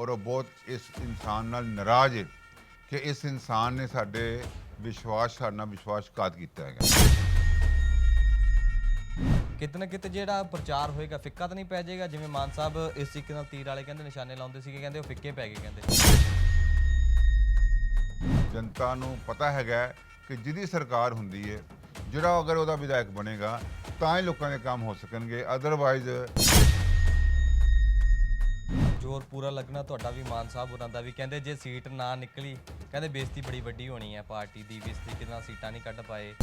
ਔਰ ਉਹ ਬਹੁਤ ਇਸ ਇਨਸਾਨ ਨਾਲ ਨਾਰਾਜ਼ ਹੈ ਕਿ ਇਸ ਇਨਸਾਨ ਨੇ ਸਾਡੇ ਵਿਸ਼ਵਾਸ ਸਾਡੇ ਨਾਲ ਵਿਸ਼ਵਾਸਘਾਤ ਕੀਤਾ ਹੈਗਾ। ਕਿਤੇ ਨਾ ਕਿਤੇ ਜਿਹੜਾ ਪ੍ਰਚਾਰ ਹੋਏਗਾ ਫਿੱਕਾ ਤਾਂ ਨਹੀਂ ਪੈ ਜਾਏਗਾ ਜਿਵੇਂ ਮਾਨ ਸਾਹਿਬ ਇਸ ਤਰੀਕੇ ਨਾਲ ਤੀਰ ਵਾਲੇ ਕਹਿੰਦੇ ਨਿਸ਼ਾਨੇ ਲਾਉਂਦੇ ਸੀਗੇ ਕਹਿੰਦੇ ਉਹ ਫਿੱਕੇ ਪੈ ਗਏ ਕਹਿੰਦੇ। ਜਨਤਾ ਨੂੰ ਪਤਾ ਹੈਗਾ ਕਿ ਜਿਹਦੀ ਸਰਕਾਰ ਹੁੰਦੀ ਹੈ ਜਿਹੜਾ ਅਗਰ ਉਹਦਾ ਵਿਧਾਇਕ ਬਣੇਗਾ ਤਾਂ ਹੀ ਲੋਕਾਂ ਦੇ ਕੰਮ ਹੋ ਸਕਣਗੇ ਅਦਰਵਾਈਜ਼ ਜ਼ੋਰ ਪੂਰਾ ਲੱਗਣਾ ਤੁਹਾਡਾ ਵੀ ਮਾਨ ਸਾਹਿਬ ਹੋਰਾਂ ਦਾ ਵੀ। ਕਹਿੰਦੇ ਜੇ ਸੀਟ ਨਾ ਨਿਕਲੀ, ਕਹਿੰਦੇ ਬੇਇੱਜ਼ਤੀ ਬੜੀ ਵੱਡੀ ਹੋਣੀ ਹੈ ਪਾਰਟੀ ਦੀ, ਵੀ ਇਸ ਤਰੀਕੇ ਨਾਲ ਸੀਟਾਂ ਨਹੀਂ ਕੱਢ ਪਾਏ।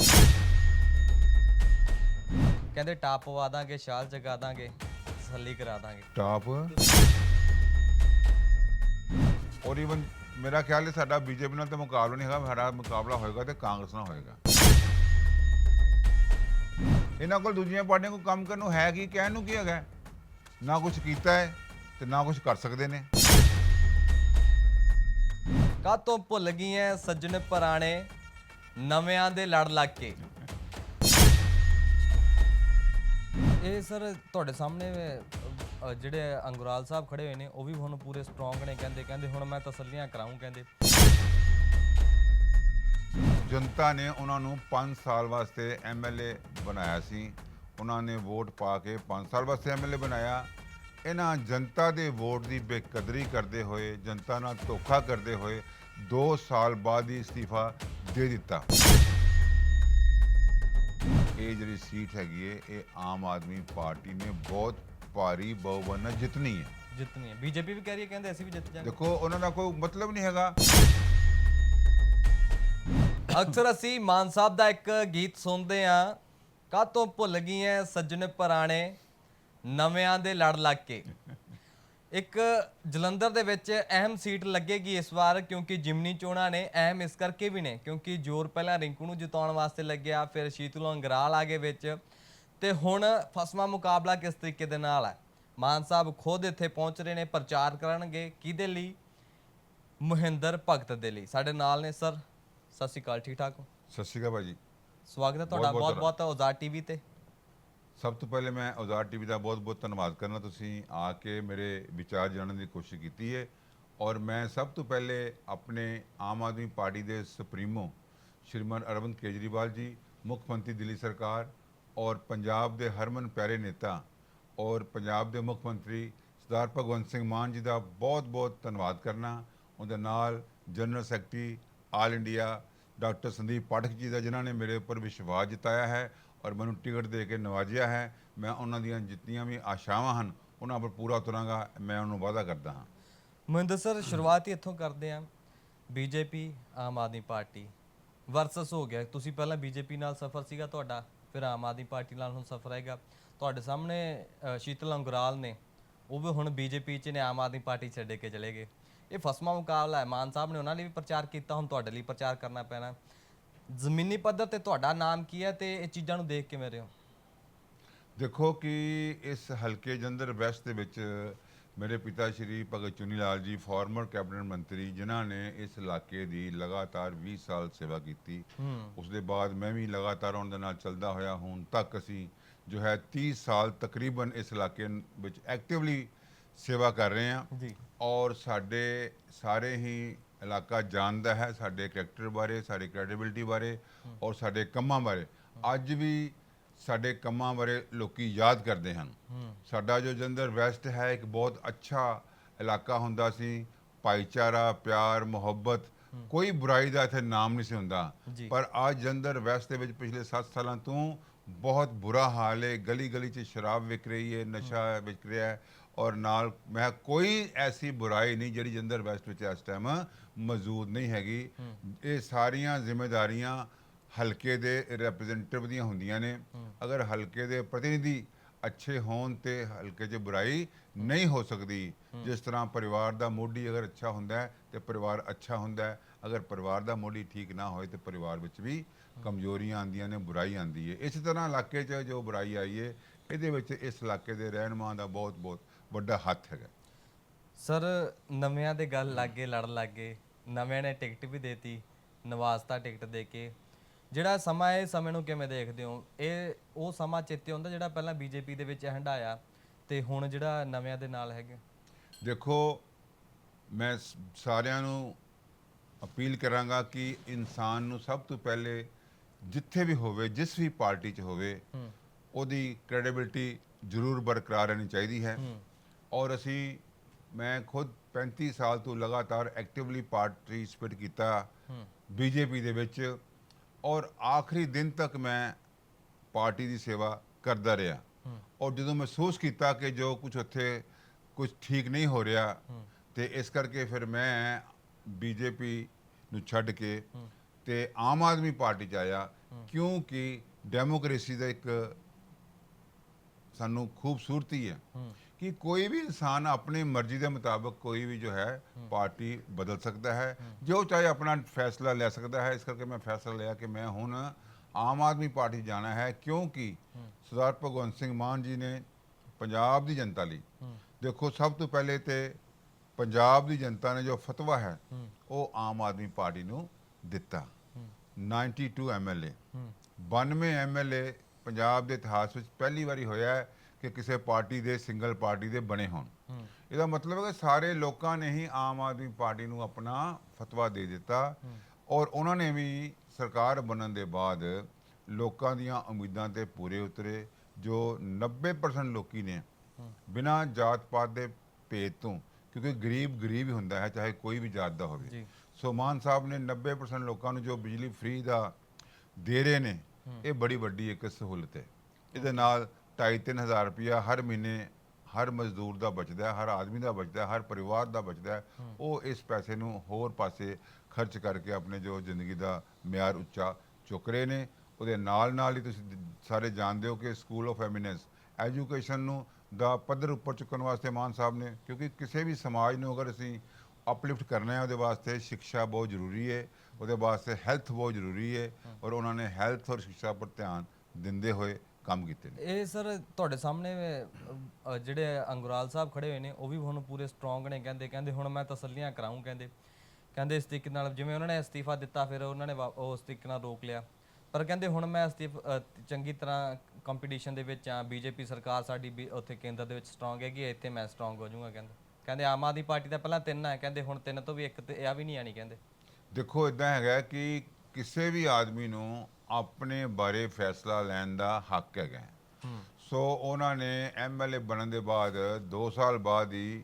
ਕਹਿੰਦੇ ਟਾਪ ਪਵਾ ਦਾਂਗੇ ਸ਼ਾਲ ਜਗਾ ਦਾਂਗੇ, ਤਸੱਲੀ ਕਰਾ ਦਾਂਗੇ। ਟਾਪ? ਔਰ ਇਵਨ ਮੇਰਾ ਖਿਆਲ ਹੈ ਸਾਡਾ ਬੀਜੇਪੀ ਨਾਲ ਤਾਂ ਮੁਕਾਬਲਾ ਨਹੀਂ ਹੈਗਾ, ਸਾਡਾ ਮੁਕਾਬਲਾ ਹੋਏਗਾ ਤੇ ਕਾਂਗਰਸ ਨਾਲ ਹੋਏਗਾ। ਇਹਨਾਂ ਕੋਲ ਦੂਜੀਆਂ ਪਾਰਟੀਆਂ ਕੋਲ ਕੰਮ ਕਰਨ ਨੂੰ ਹੈ ਕੀ, ਕਹਿਣ ਨੂੰ ਕੀ ਹੈਗਾ? ਨਾ ਕੁਝ ਕੀਤਾ ਹੈ। ਤੇ ਨਾ ਕੁਝ ਕਰ ਸਕਦੇ ਨੇ। ਕਾਤੋਂ ਭੁੱਲ ਗਈਆਂ ਸੱਜਣ ਪੁਰਾਣੇ ਨਵਿਆਂ ਦੇ ਲੜ ਲੱਗ ਕੇ? ਇਹ ਸਰ ਤੁਹਾਡੇ ਸਾਹਮਣੇ ਜਿਹੜੇ ਅੰਗੁਰਾਲ ਸਾਹਿਬ ਖੜੇ ਹੋਏ ਨੇ ਉਹ ਵੀ ਹੁਣ ਪੂਰੇ ਸਟਰੋਂਗ ਨੇ ਕਹਿੰਦੇ ਕਹਿੰਦੇ ਹੁਣ ਮੈਂ ਤਸੱਲੀਆਂ ਕਰਾਉਂ ਕਹਿੰਦੇ। ਜਨਤਾ ਨੇ ਉਹਨਾਂ ਨੂੰ 5 ਸਾਲ ਵਾਸਤੇ ਐਮਐਲਏ ਬਣਾਇਆ ਸੀ। ਉਹਨਾਂ ਨੇ ਵੋਟ ਪਾ ਕੇ 5 ਸਾਲ ਵਾਸਤੇ ਐਮਐਲਏ ਬਣਾਇਆ। ਇਹਨਾਂ ਜਨਤਾ ਦੇ ਵੋਟ ਦੀ ਬੇਕਦਰੀ ਕਰਦੇ ਹੋਏ ਜਨਤਾ ਨਾਲ ਧੋਖਾ ਕਰਦੇ ਹੋਏ 2 ਸਾਲ ਬਾਅਦ ਹੀ ਅਸਤੀਫਾ ਦੇ ਦਿੱਤਾ। ਇਹ ਜਿਹੜੀ ਸੀਟ ਹੈਗੀ ਹੈ ਇਹ ਆਮ ਆਦਮੀ ਪਾਰਟੀ ਨੇ ਬਹੁਤ ਭਾਰੀ ਬਹੁਮਤ ਨਾਲ ਜਿੱਤਣੀ ਹੈ ਜਿੱਤਣੀ ਹੈ ਬੀਜੇਪੀ ਵੀ ਕਹਿ ਰਹੀ ਹੈ ਕਹਿੰਦੇ ਅਸੀਂ ਵੀ ਜਿੱਤ ਜਾਵਾਂਗੇ ਦੇਖੋ ਉਹਨਾਂ ਦਾ ਕੋਈ ਮਤਲਬ ਨਹੀਂ ਹੈਗਾ। ਅਕਸਰ ਅਸੀਂ ਮਾਨ ਸਾਹਿਬ ਦਾ ਇੱਕ ਗੀਤ ਸੁਣਦੇ ਆ। ਕਾਤੋਂ ਭੁੱਲ ਗਈਆਂ ਸੱਜਣ ਪੁਰਾਣੇ? ਨਵਿਆਂ ਦੇ ਲੜ ਲੱਗ ਕੇ। ਇੱਕ ਜਲੰਧਰ ਦੇ ਵਿੱਚ ਅਹਿਮ ਸੀਟ ਲੱਗੇਗੀ ਇਸ ਵਾਰ ਕਿਉਂਕਿ ਜਿਮਨੀ ਚੋਣਾਂ ਨੇ ਅਹਿਮ ਇਸ ਕਰਕੇ ਵੀ ਨੇ ਕਿਉਂਕਿ ਜ਼ੋਰ ਪਹਿਲਾਂ ਰਿੰਕੂ ਨੂੰ ਜਿਤਾਉਣ ਵਾਸਤੇ ਲੱਗਿਆ ਫਿਰ ਸ਼ੀਤਲ ਅੰਗਰਾਲ ਆ ਗਏ ਵਿੱਚ ਤੇ ਹੁਣ ਫਸਵਾ ਮੁਕਾਬਲਾ ਕਿਸ ਤਰੀਕੇ ਦੇ ਨਾਲ ਹੈ? ਮਾਨ ਸਾਹਿਬ ਖੁਦ ਇੱਥੇ ਪਹੁੰਚ ਰਹੇ ਨੇ ਪ੍ਰਚਾਰ ਕਰਨਗੇ ਕਿਹਦੇ ਲਈ? ਮਹਿੰਦਰ ਭਗਤ ਦੇ ਲਈ। ਸਾਡੇ ਨਾਲ ਨੇ ਸਰ। ਸਤਿ ਸ਼੍ਰੀ ਅਕਾਲ ਠੀਕ ਠਾਕ ਹੋ? ਸਤਿ ਸ਼੍ਰੀ ਅਕਾਲ ਭਾਜੀ। ਸਵਾਗਤ ਹੈ ਤੁਹਾਡਾ। ਬਹੁਤ ਬਹੁਤ ਔਜ਼ਾਰ ਟੀਵੀ ਤੇ। ਸਭ ਤੋਂ ਪਹਿਲੇ ਮੈਂ ਔਜ਼ਾਰ ਟੀਵੀ ਦਾ ਬਹੁਤ-ਬਹੁਤ ਧੰਨਵਾਦ ਕਰਨਾ। ਤੁਸੀਂ ਆ ਕੇ ਮੇਰੇ ਵਿਚਾਰ ਜਾਣਨ ਦੀ ਕੋਸ਼ਿਸ਼ ਕੀਤੀ ਹੈ ਔਰ ਮੈਂ ਸਭ ਤੋਂ ਪਹਿਲੇ ਆਪਣੇ ਆਮ ਆਦਮੀ ਪਾਰਟੀ ਦੇ ਸੁਪਰੀਮੋ ਸ਼੍ਰੀਮਾਨ ਅਰਵਿੰਦ ਕੇਜਰੀਵਾਲ ਜੀ, ਮੁੱਖ ਮੰਤਰੀ ਦਿੱਲੀ ਸਰਕਾਰ ਔਰ ਪੰਜਾਬ ਦੇ ਹਰਮਨ ਪਿਆਰੇ ਨੇਤਾ ਔਰ ਪੰਜਾਬ ਦੇ ਮੁੱਖ ਮੰਤਰੀ ਸਰਦਾਰ ਭਗਵੰਤ ਸਿੰਘ ਮਾਨ ਜੀ ਦਾ ਬਹੁਤ-ਬਹੁਤ ਧੰਨਵਾਦ ਕਰਨਾ। ਉਹਦੇ ਨਾਲ general secretary all India doctor Sandeep Pathak ji ਦਾ, ਜਿਨ੍ਹਾਂ ਨੇ ਮੇਰੇ ਉੱਪਰ ਵਿਸ਼ਵਾਸ ਜਤਾਇਆ ਹੈ। ਔਰ ਮੈਨੂੰ ਟਿਕਟ ਦੇ ਕੇ ਨਵਾਜਿਆ ਹੈ, ਮੈਂ ਉਹਨਾਂ ਦੀਆਂ ਜਿੰਨੀਆਂ ਵੀ ਆਸ਼ਾਵਾਂ ਹਨ, ਉਹਨਾਂ ਪਰ ਪੂਰਾ ਉਤਰਾਂਗਾ ਮੈਂ ਉਹਨੂੰ ਵਾਅਦਾ ਕਰਦਾ ਹਾਂ। ਮਹਿੰਦਰ ਸਰ, ਸ਼ੁਰੂਆਤ ਹੀ ਇੱਥੋਂ ਕਰਦੇ ਆਂ BJP, Aam Aadmi party versus ਹੋ ਗਿਆ। ਤੁਸੀਂ ਪਹਿਲਾਂ ਬੀਜੇਪੀ ਨਾਲ ਸਫ਼ਰ ਸੀਗਾ ਤੁਹਾਡਾ, ਫਿਰ ਆਮ ਆਦਮੀ ਪਾਰਟੀ ਨਾਲ ਹੁਣ ਸਫ਼ਰ ਹੈਗਾ। ਤੁਹਾਡੇ ਸਾਹਮਣੇ ਸ਼ੀਤਲ ਅੰਗਰਾਲ ਨੇ, ਉਹ ਵੀ ਹੁਣ ਬੀਜੇਪੀ 'ਚ ਨੇ, ਆਮ ਆਦਮੀ ਪਾਰਟੀ ਛੱਡ ਕੇ ਚਲੇ ਗਏ। ਇਹ ਫਸਮਾ ਮੁਕਾਬਲਾ ਹੈ। ਮਾਨ ਸਾਹਿਬ ਨੇ ਉਹਨਾਂ ਲਈ ਵੀ ਪ੍ਰਚਾਰ ਕੀਤਾ, ਹੁਣ ਤੁਹਾਡੇ ਲਈ ਪ੍ਰਚਾਰ ਕਰਨਾ ਪੈਣਾ। ਜ਼ਮੀਨੀ ਪੱਧਰ ਤੇ ਤੁਹਾਡਾ ਨਾਮ ਕੀ ਹੈ ਤੇ ਇਹ ਚੀਜ਼ਾਂ ਨੂੰ ਦੇਖ ਕਿਵੇਂ ਰਹੇ ਹੋ? ਦੇਖੋ ਕਿ ਇਸ ਹਲਕੇ ਜੰਦਰ ਵੈਸਟ ਦੇ ਵਿੱਚ ਮੇਰੇ ਪਿਤਾ ਸ਼੍ਰੀ ਭਗਤ ਚੁਨੀ ਲਾਲ ਜੀ ਫਾਰਮਰ ਕੈਬਨਿਟ ਮੰਤਰੀ ਜਿਨ੍ਹਾਂ ਨੇ ਇਸ ਇਲਾਕੇ ਦੀ ਲਗਾਤਾਰ 20 ਸਾਲ ਸੇਵਾ ਕੀਤੀ। ਉਸ ਦੇ ਬਾਅਦ ਮੈਂ ਵੀ ਲਗਾਤਾਰ ਉਹਨਾਂ ਦੇ ਨਾਲ ਚੱਲਦਾ ਹੋਇਆ ਹੁਣ ਤੱਕ ਅਸੀਂ ਜੋ ਹੈ 30 ਸਾਲ ਤਕਰੀਬਨ ਇਸ ਇਲਾਕੇ ਵਿੱਚ ਐਕਟਿਵਲੀ ਸੇਵਾ ਕਰ ਰਹੇ ਹਾਂ। ਜੀ। ਔਰ ਸਾਡੇ ਸਾਰੇ ਹੀ ਇਲਾਕਾ ਜਾਣਦਾ ਹੈ ਸਾਡੇ ਕਰੈਕਟਰ ਬਾਰੇ ਸਾਡੀ ਕ੍ਰੈਡੀਬਿਲਿਟੀ ਬਾਰੇ ਔਰ ਸਾਡੇ ਕੰਮਾਂ ਬਾਰੇ। ਅੱਜ ਵੀ ਸਾਡੇ ਕੰਮਾਂ ਬਾਰੇ ਲੋਕੀ ਯਾਦ ਕਰਦੇ ਹਨ। ਸਾਡਾ ਜੋ ਜੰਦਰ ਵੈਸਟ ਹੈ ਇੱਕ ਬਹੁਤ ਅੱਛਾ ਇਲਾਕਾ ਹੁੰਦਾ ਸੀ। ਭਾਈਚਾਰਾ ਪਿਆਰ ਮੁਹੱਬਤ ਕੋਈ ਬੁਰਾਈ ਦਾ ਇੱਥੇ ਨਾਮ ਨਹੀਂ ਸੀ ਹੁੰਦਾ। ਪਰ ਅੱਜ ਜੰਦਰ ਵੈਸਟ ਦੇ ਵਿੱਚ ਪਿਛਲੇ 7 ਸਾਲਾਂ ਤੋਂ ਬਹੁਤ ਬੁਰਾ ਹਾਲ ਹੈ। ਗਲੀ ਗਲੀ 'ਚ ਸ਼ਰਾਬ ਵਿਕ ਰਹੀ ਹੈ ਨਸ਼ਾ ਵਿਕ ਰਿਹਾ ਹੈ। ਔਰ ਨਾਲ ਮੈਂ ਕੋਈ ਐਸੀ ਬੁਰਾਈ ਨਹੀਂ ਜਿਹੜੀ ਜੰਦਰ ਵੈਸਟ ਵਿੱਚ ਇਸ ਟਾਈਮ ਮੌਜੂਦ ਨਹੀਂ ਹੈਗੀ। ਇਹ ਸਾਰੀਆਂ ਜ਼ਿੰਮੇਵਾਰੀਆਂ ਹਲਕੇ ਦੇ ਰਿਪਰੈਜ਼ੈਂਟੇਟਿਵ ਦੀਆਂ ਹੁੰਦੀਆਂ ਨੇ। ਅਗਰ ਹਲਕੇ ਦੇ ਪ੍ਰਤੀਨਿਧੀ ਅੱਛੇ ਹੋਣ ਤੇ ਹਲਕੇ 'ਚ ਬੁਰਾਈ ਨਹੀਂ ਹੋ ਸਕਦੀ ਜਿਸ ਤਰ੍ਹਾਂ ਪਰਿਵਾਰ ਦਾ ਮੋਢੀ ਅਗਰ ਅੱਛਾ ਹੁੰਦਾ ਹੈ ਤੇ ਪਰਿਵਾਰ ਅੱਛਾ ਹੁੰਦਾ ਹੈ। ਅਗਰ ਪਰਿਵਾਰ ਦਾ ਮੋਢੀ ਠੀਕ ਨਾ ਹੋਏ ਤੇ ਪਰਿਵਾਰ ਵਿੱਚ ਵੀ ਕਮਜ਼ੋਰੀਆਂ ਆਉਂਦੀਆਂ ਨੇ ਬੁਰਾਈ ਆਉਂਦੀ ਹੈ। ਇਸੇ ਤਰ੍ਹਾਂ ਇਲਾਕੇ 'ਚ ਜੋ ਬੁਰਾਈ ਆਈ ਹੈ ਇਹਦੇ ਵਿੱਚ ਇਸ ਇਲਾਕੇ ਦੇ ਰਹਿਨੁਮਾ ਦਾ ਬਹੁਤ ਬਹੁਤ ਵੱਡਾ ਹੱਥ ਹੈਗਾ। ਸਰ ਨਵਿਆਂ ਦੇ ਗੱਲ ਲੱਗੇ ਲੜ ਲੱਗੇ ਨਵਿਆਂ ਨੇ ਟਿਕਟ ਵੀ ਦੇਤੀ ਨਵਾਜ਼ਤਾ ਟਿਕਟ ਦੇ ਕੇ। ਜਿਹੜਾ ਸਮਾਂ ਹੈ, ਇਹ ਸਮੇਂ ਨੂੰ ਕਿਵੇਂ ਦੇਖਦੇ ਹੋ? ਇਹ ਉਹ ਸਮਾਂ ਚੇਤੇ ਹੁੰਦਾ ਜਿਹੜਾ ਪਹਿਲਾਂ ਬੀਜੇਪੀ ਦੇ ਵਿੱਚ ਹੰਡਾਇਆ ਤੇ ਹੁਣ ਜਿਹੜਾ ਨਵਿਆਂ ਦੇ ਨਾਲ ਹੈਗੇ? ਦੇਖੋ ਮੈਂ ਸਾਰਿਆਂ ਨੂੰ ਅਪੀਲ ਕਰਾਂਗਾ ਕਿ ਇਨਸਾਨ ਨੂੰ ਸਭ ਤੋਂ ਪਹਿਲੇ ਜਿੱਥੇ ਵੀ ਹੋਵੇ ਜਿਸ ਵੀ ਪਾਰਟੀ 'ਚ ਹੋਵੇ ਉਹਦੀ ਕ੍ਰੈਡੀਬਿਲਟੀ ਜ਼ਰੂਰ ਬਰਕਰਾਰ ਰਹਿਣੀ ਚਾਹੀਦੀ ਹੈ। ਔਰ ਅਸੀਂ ਮੈਂ ਖੁਦ 35 ਸਾਲ ਤੋਂ ਲਗਾਤਾਰ ਐਕਟਿਵਲੀ ਪਾਰਟਿਸਿਪੇਟ ਕੀਤਾ ਬੀਜੇਪੀ ਦੇ ਵਿੱਚ ਔਰ ਆਖਰੀ ਦਿਨ ਤੱਕ ਮੈਂ ਪਾਰਟੀ ਦੀ ਸੇਵਾ ਕਰਦਾ ਰਿਹਾ। ਔਰ ਜਦੋਂ ਮਹਿਸੂਸ ਕੀਤਾ ਕਿ ਜੋ ਕੁਝ ਉੱਥੇ ਕੁਝ ਠੀਕ ਨਹੀਂ ਹੋ ਰਿਹਾ ਤੇ ਇਸ ਕਰਕੇ ਫਿਰ ਮੈਂ ਬੀਜੇਪੀ ਨੂੰ ਛੱਡ ਕੇ ਤੇ ਆਮ ਆਦਮੀ ਪਾਰਟੀ ਚ ਆਇਆ ਕਿਉਂਕਿ ਡੈਮੋਕ੍ਰੇਸੀ ਦਾ ਇੱਕ ਸਾਨੂੰ ਖੂਬਸੂਰਤੀ ਹੈ ਕਿ ਕੋਈ ਵੀ ਇਨਸਾਨ ਆਪਣੀ ਮਰਜ਼ੀ ਦੇ ਮੁਤਾਬਕ ਕੋਈ ਵੀ ਜੋ ਹੈ ਪਾਰਟੀ ਬਦਲ ਸਕਦਾ ਹੈ ਜੋ ਚਾਹੇ ਆਪਣਾ ਫੈਸਲਾ ਲੈ ਸਕਦਾ ਹੈ ਇਸ ਕਰਕੇ ਮੈਂ ਫੈਸਲਾ ਲਿਆ ਕਿ ਮੈਂ ਹੁਣ ਆਮ ਆਦਮੀ ਪਾਰਟੀ ਜਾਣਾ ਹੈ ਕਿਉਂਕਿ ਸਰਦਾਰ ਭਗਵੰਤ ਸਿੰਘ ਮਾਨ ਜੀ ਨੇ ਪੰਜਾਬ ਦੀ ਜਨਤਾ ਲਈ ਦੇਖੋ ਸਭ ਤੋਂ ਪਹਿਲੇ ਤੇ ਪੰਜਾਬ ਦੀ ਜਨਤਾ ਨੇ ਜੋ ਫਤਵਾ ਹੈ ਉਹ ਆਮ ਆਦਮੀ ਪਾਰਟੀ ਨੂੰ ਦਿੱਤਾ। ਹੂੰ। 92 ਐਮਐਲਏ ਹੂੰ। 92 ਐਮਐਲਏ ਪੰਜਾਬ ਦੇ ਇਤਿਹਾਸ ਵਿੱਚ ਪਹਿਲੀ ਵਾਰੀ ਹੋਇਆ ਹੈ ਕਿ ਕਿਸੇ ਪਾਰਟੀ ਦੇ ਸਿੰਗਲ ਪਾਰਟੀ ਦੇ ਬਣੇ ਹੋਣ। ਇਹਦਾ ਮਤਲਬ ਹੈ ਕਿ ਸਾਰੇ ਲੋਕਾਂ ਨੇ ਹੀ ਆਮ ਆਦਮੀ ਪਾਰਟੀ ਨੂੰ ਆਪਣਾ ਫਤਵਾ ਦੇ ਦਿੱਤਾ ਔਰ ਉਹਨਾਂ ਨੇ ਵੀ ਸਰਕਾਰ ਬਣਨ ਦੇ ਬਾਅਦ ਲੋਕਾਂ ਦੀਆਂ ਉਮੀਦਾਂ ਤੇ ਪੂਰੇ ਉਤਰੇ ਜੋ 90% ਲੋਕੀ ਨੇ ਬਿਨਾਂ ਜਾਤ ਪਾਤ ਦੇ ਭੇਦ ਤੋਂ ਕਿਉਂਕਿ ਗਰੀਬ ਗਰੀਬ ਹੀ ਹੁੰਦਾ ਹੈ ਚਾਹੇ ਕੋਈ ਵੀ ਜਾਤ ਦਾ ਹੋਵੇ। ਸੋ ਮਾਨ ਸਾਹਿਬ ਨੇ 90% ਲੋਕਾਂ ਨੂੰ ਜੋ ਬਿਜਲੀ ਫ੍ਰੀ ਦਾ ਦੇ ਰਹੇ ਨੇ ਇਹ ਬੜੀ ਵੱਡੀ ਇੱਕ ਸਹੂਲਤ ਹੈ। ਇਹਦੇ ਨਾਲ 2.5 ਹਜ਼ਾਰ ਰੁਪਇਆ ਹਰ ਮਹੀਨੇ ਹਰ ਮਜ਼ਦੂਰ ਦਾ ਬਚਦਾ ਹਰ ਆਦਮੀ ਦਾ ਬਚਦਾ ਹਰ ਪਰਿਵਾਰ ਦਾ ਬਚਦਾ ਉਹ ਇਸ ਪੈਸੇ ਨੂੰ ਹੋਰ ਪਾਸੇ ਖਰਚ ਕਰਕੇ ਆਪਣੇ ਜੋ ਜ਼ਿੰਦਗੀ ਦਾ ਮਿਆਰ ਉੱਚਾ ਚੁੱਕ ਰਹੇ ਨੇ। ਉਹਦੇ ਨਾਲ ਨਾਲ ਹੀ ਤੁਸੀਂ ਸਾਰੇ ਜਾਣਦੇ ਹੋ ਕਿ ਸਕੂਲ ਆਫ ਐਮੀਨੈਂਸ ਐਜੂਕੇਸ਼ਨ ਨੂੰ ਦਾ ਪੱਧਰ ਉੱਪਰ ਚੁੱਕਣ ਵਾਸਤੇ ਮਾਨ ਸਾਹਿਬ ਨੇ ਕਿਉਂਕਿ ਕਿਸੇ ਵੀ ਸਮਾਜ ਨੂੰ ਅਗਰ ਅਸੀਂ ਅਪਲਿਫਟ ਕਰਨਾ ਹੈ ਉਹਦੇ ਵਾਸਤੇ ਸਿੱਖਿਆ ਬਹੁਤ ਜ਼ਰੂਰੀ ਹੈ। ਉਹਦੇ ਵਾਸਤੇ ਹੈਲਥ ਬਹੁਤ ਜ਼ਰੂਰੀ ਹੈ ਔਰ ਉਹਨਾਂ ਨੇ ਹੈਲਥ ਔਰ ਸਿੱਖਿਆ ਪਰ ਧਿਆਨ ਦਿੰਦੇ ਹੋਏ ਕੰਮ ਕੀਤੇ ਨੇ। ਇਹ ਸਰ ਤੁਹਾਡੇ ਸਾਹਮਣੇ ਅ, ਜਿਹੜੇ ਅੰਗੁਰਾਲ ਸਾਹਿਬ ਖੜੇ ਹੋਏ ਨੇ ਉਹ ਵੀ ਹੁਣ ਪੂਰੇ ਸਟਰੋਂਗ ਨੇ ਕਹਿੰਦੇ ਕਹਿੰਦੇ ਹੁਣ ਮੈਂ ਤਸੱਲੀਆਂ ਕਰਾਉਂ ਕਹਿੰਦੇ। ਕਹਿੰਦੇ ਇਸ ਤਰੀਕੇ ਨਾਲ ਜਿਵੇਂ ਉਹਨਾਂ ਨੇ ਅਸਤੀਫਾ ਦਿੱਤਾ ਫਿਰ ਉਹਨਾਂ ਨੇ ਵਾ- ਉਹ ਉਸ ਤਰੀਕੇ ਨਾਲ ਰੋਕ ਲਿਆ। ਪਰ ਕਹਿੰਦੇ ਹੁਣ ਮੈਂ ਅਸਤੀਫ ਅ, ਚੰਗੀ ਤਰ੍ਹਾਂ ਕੰਪੀਟੀਸ਼ਨ ਦੇ ਵਿੱਚ ਆ ਬੀਜੇਪੀ ਸਰਕਾਰ ਸਾਡੀ ਵੀ ਉੱਥੇ ਕੇਂਦਰ ਦੇ ਵਿੱਚ ਸਟਰੋਂਗ ਹੈਗੀ ਇੱਥੇ ਮੈਂ ਸਟਰੋਂਗ ਹੋ ਜਾਊਂਗਾ ਕਹਿੰਦੇ। ਕਹਿੰਦੇ ਆਮ ਆਦਮੀ ਪਾਰਟੀ ਦਾ ਪਹਿਲਾਂ ਤਿੰਨ ਹੈ ਕਹਿੰਦੇ ਹੁਣ ਤਿੰਨ ਤੋਂ ਵੀ ਇੱਕ ਤੇ ਆ ਵੀ ਨਹੀਂ ਆਣੀ ਕਹਿੰਦੇ। ਦੇਖੋ ਇਦਾਂ ਹੈਗਾ ਕਿ ਕਿਸੇ ਵੀ ਆਦਮੀ ਨੂੰ ਆਪਣੇ ਬਾਰੇ ਫੈਸਲਾ ਲੈਣ ਦਾ ਹੱਕ ਹੈਗਾ। ਹੂੰ। ਸੋ ਉਹਨਾਂ ਨੇ ਐਮਐਲਏ ਬਣਨ ਦੇ ਬਾਅਦ 2 ਸਾਲ ਬਾਅਦ ਹੀ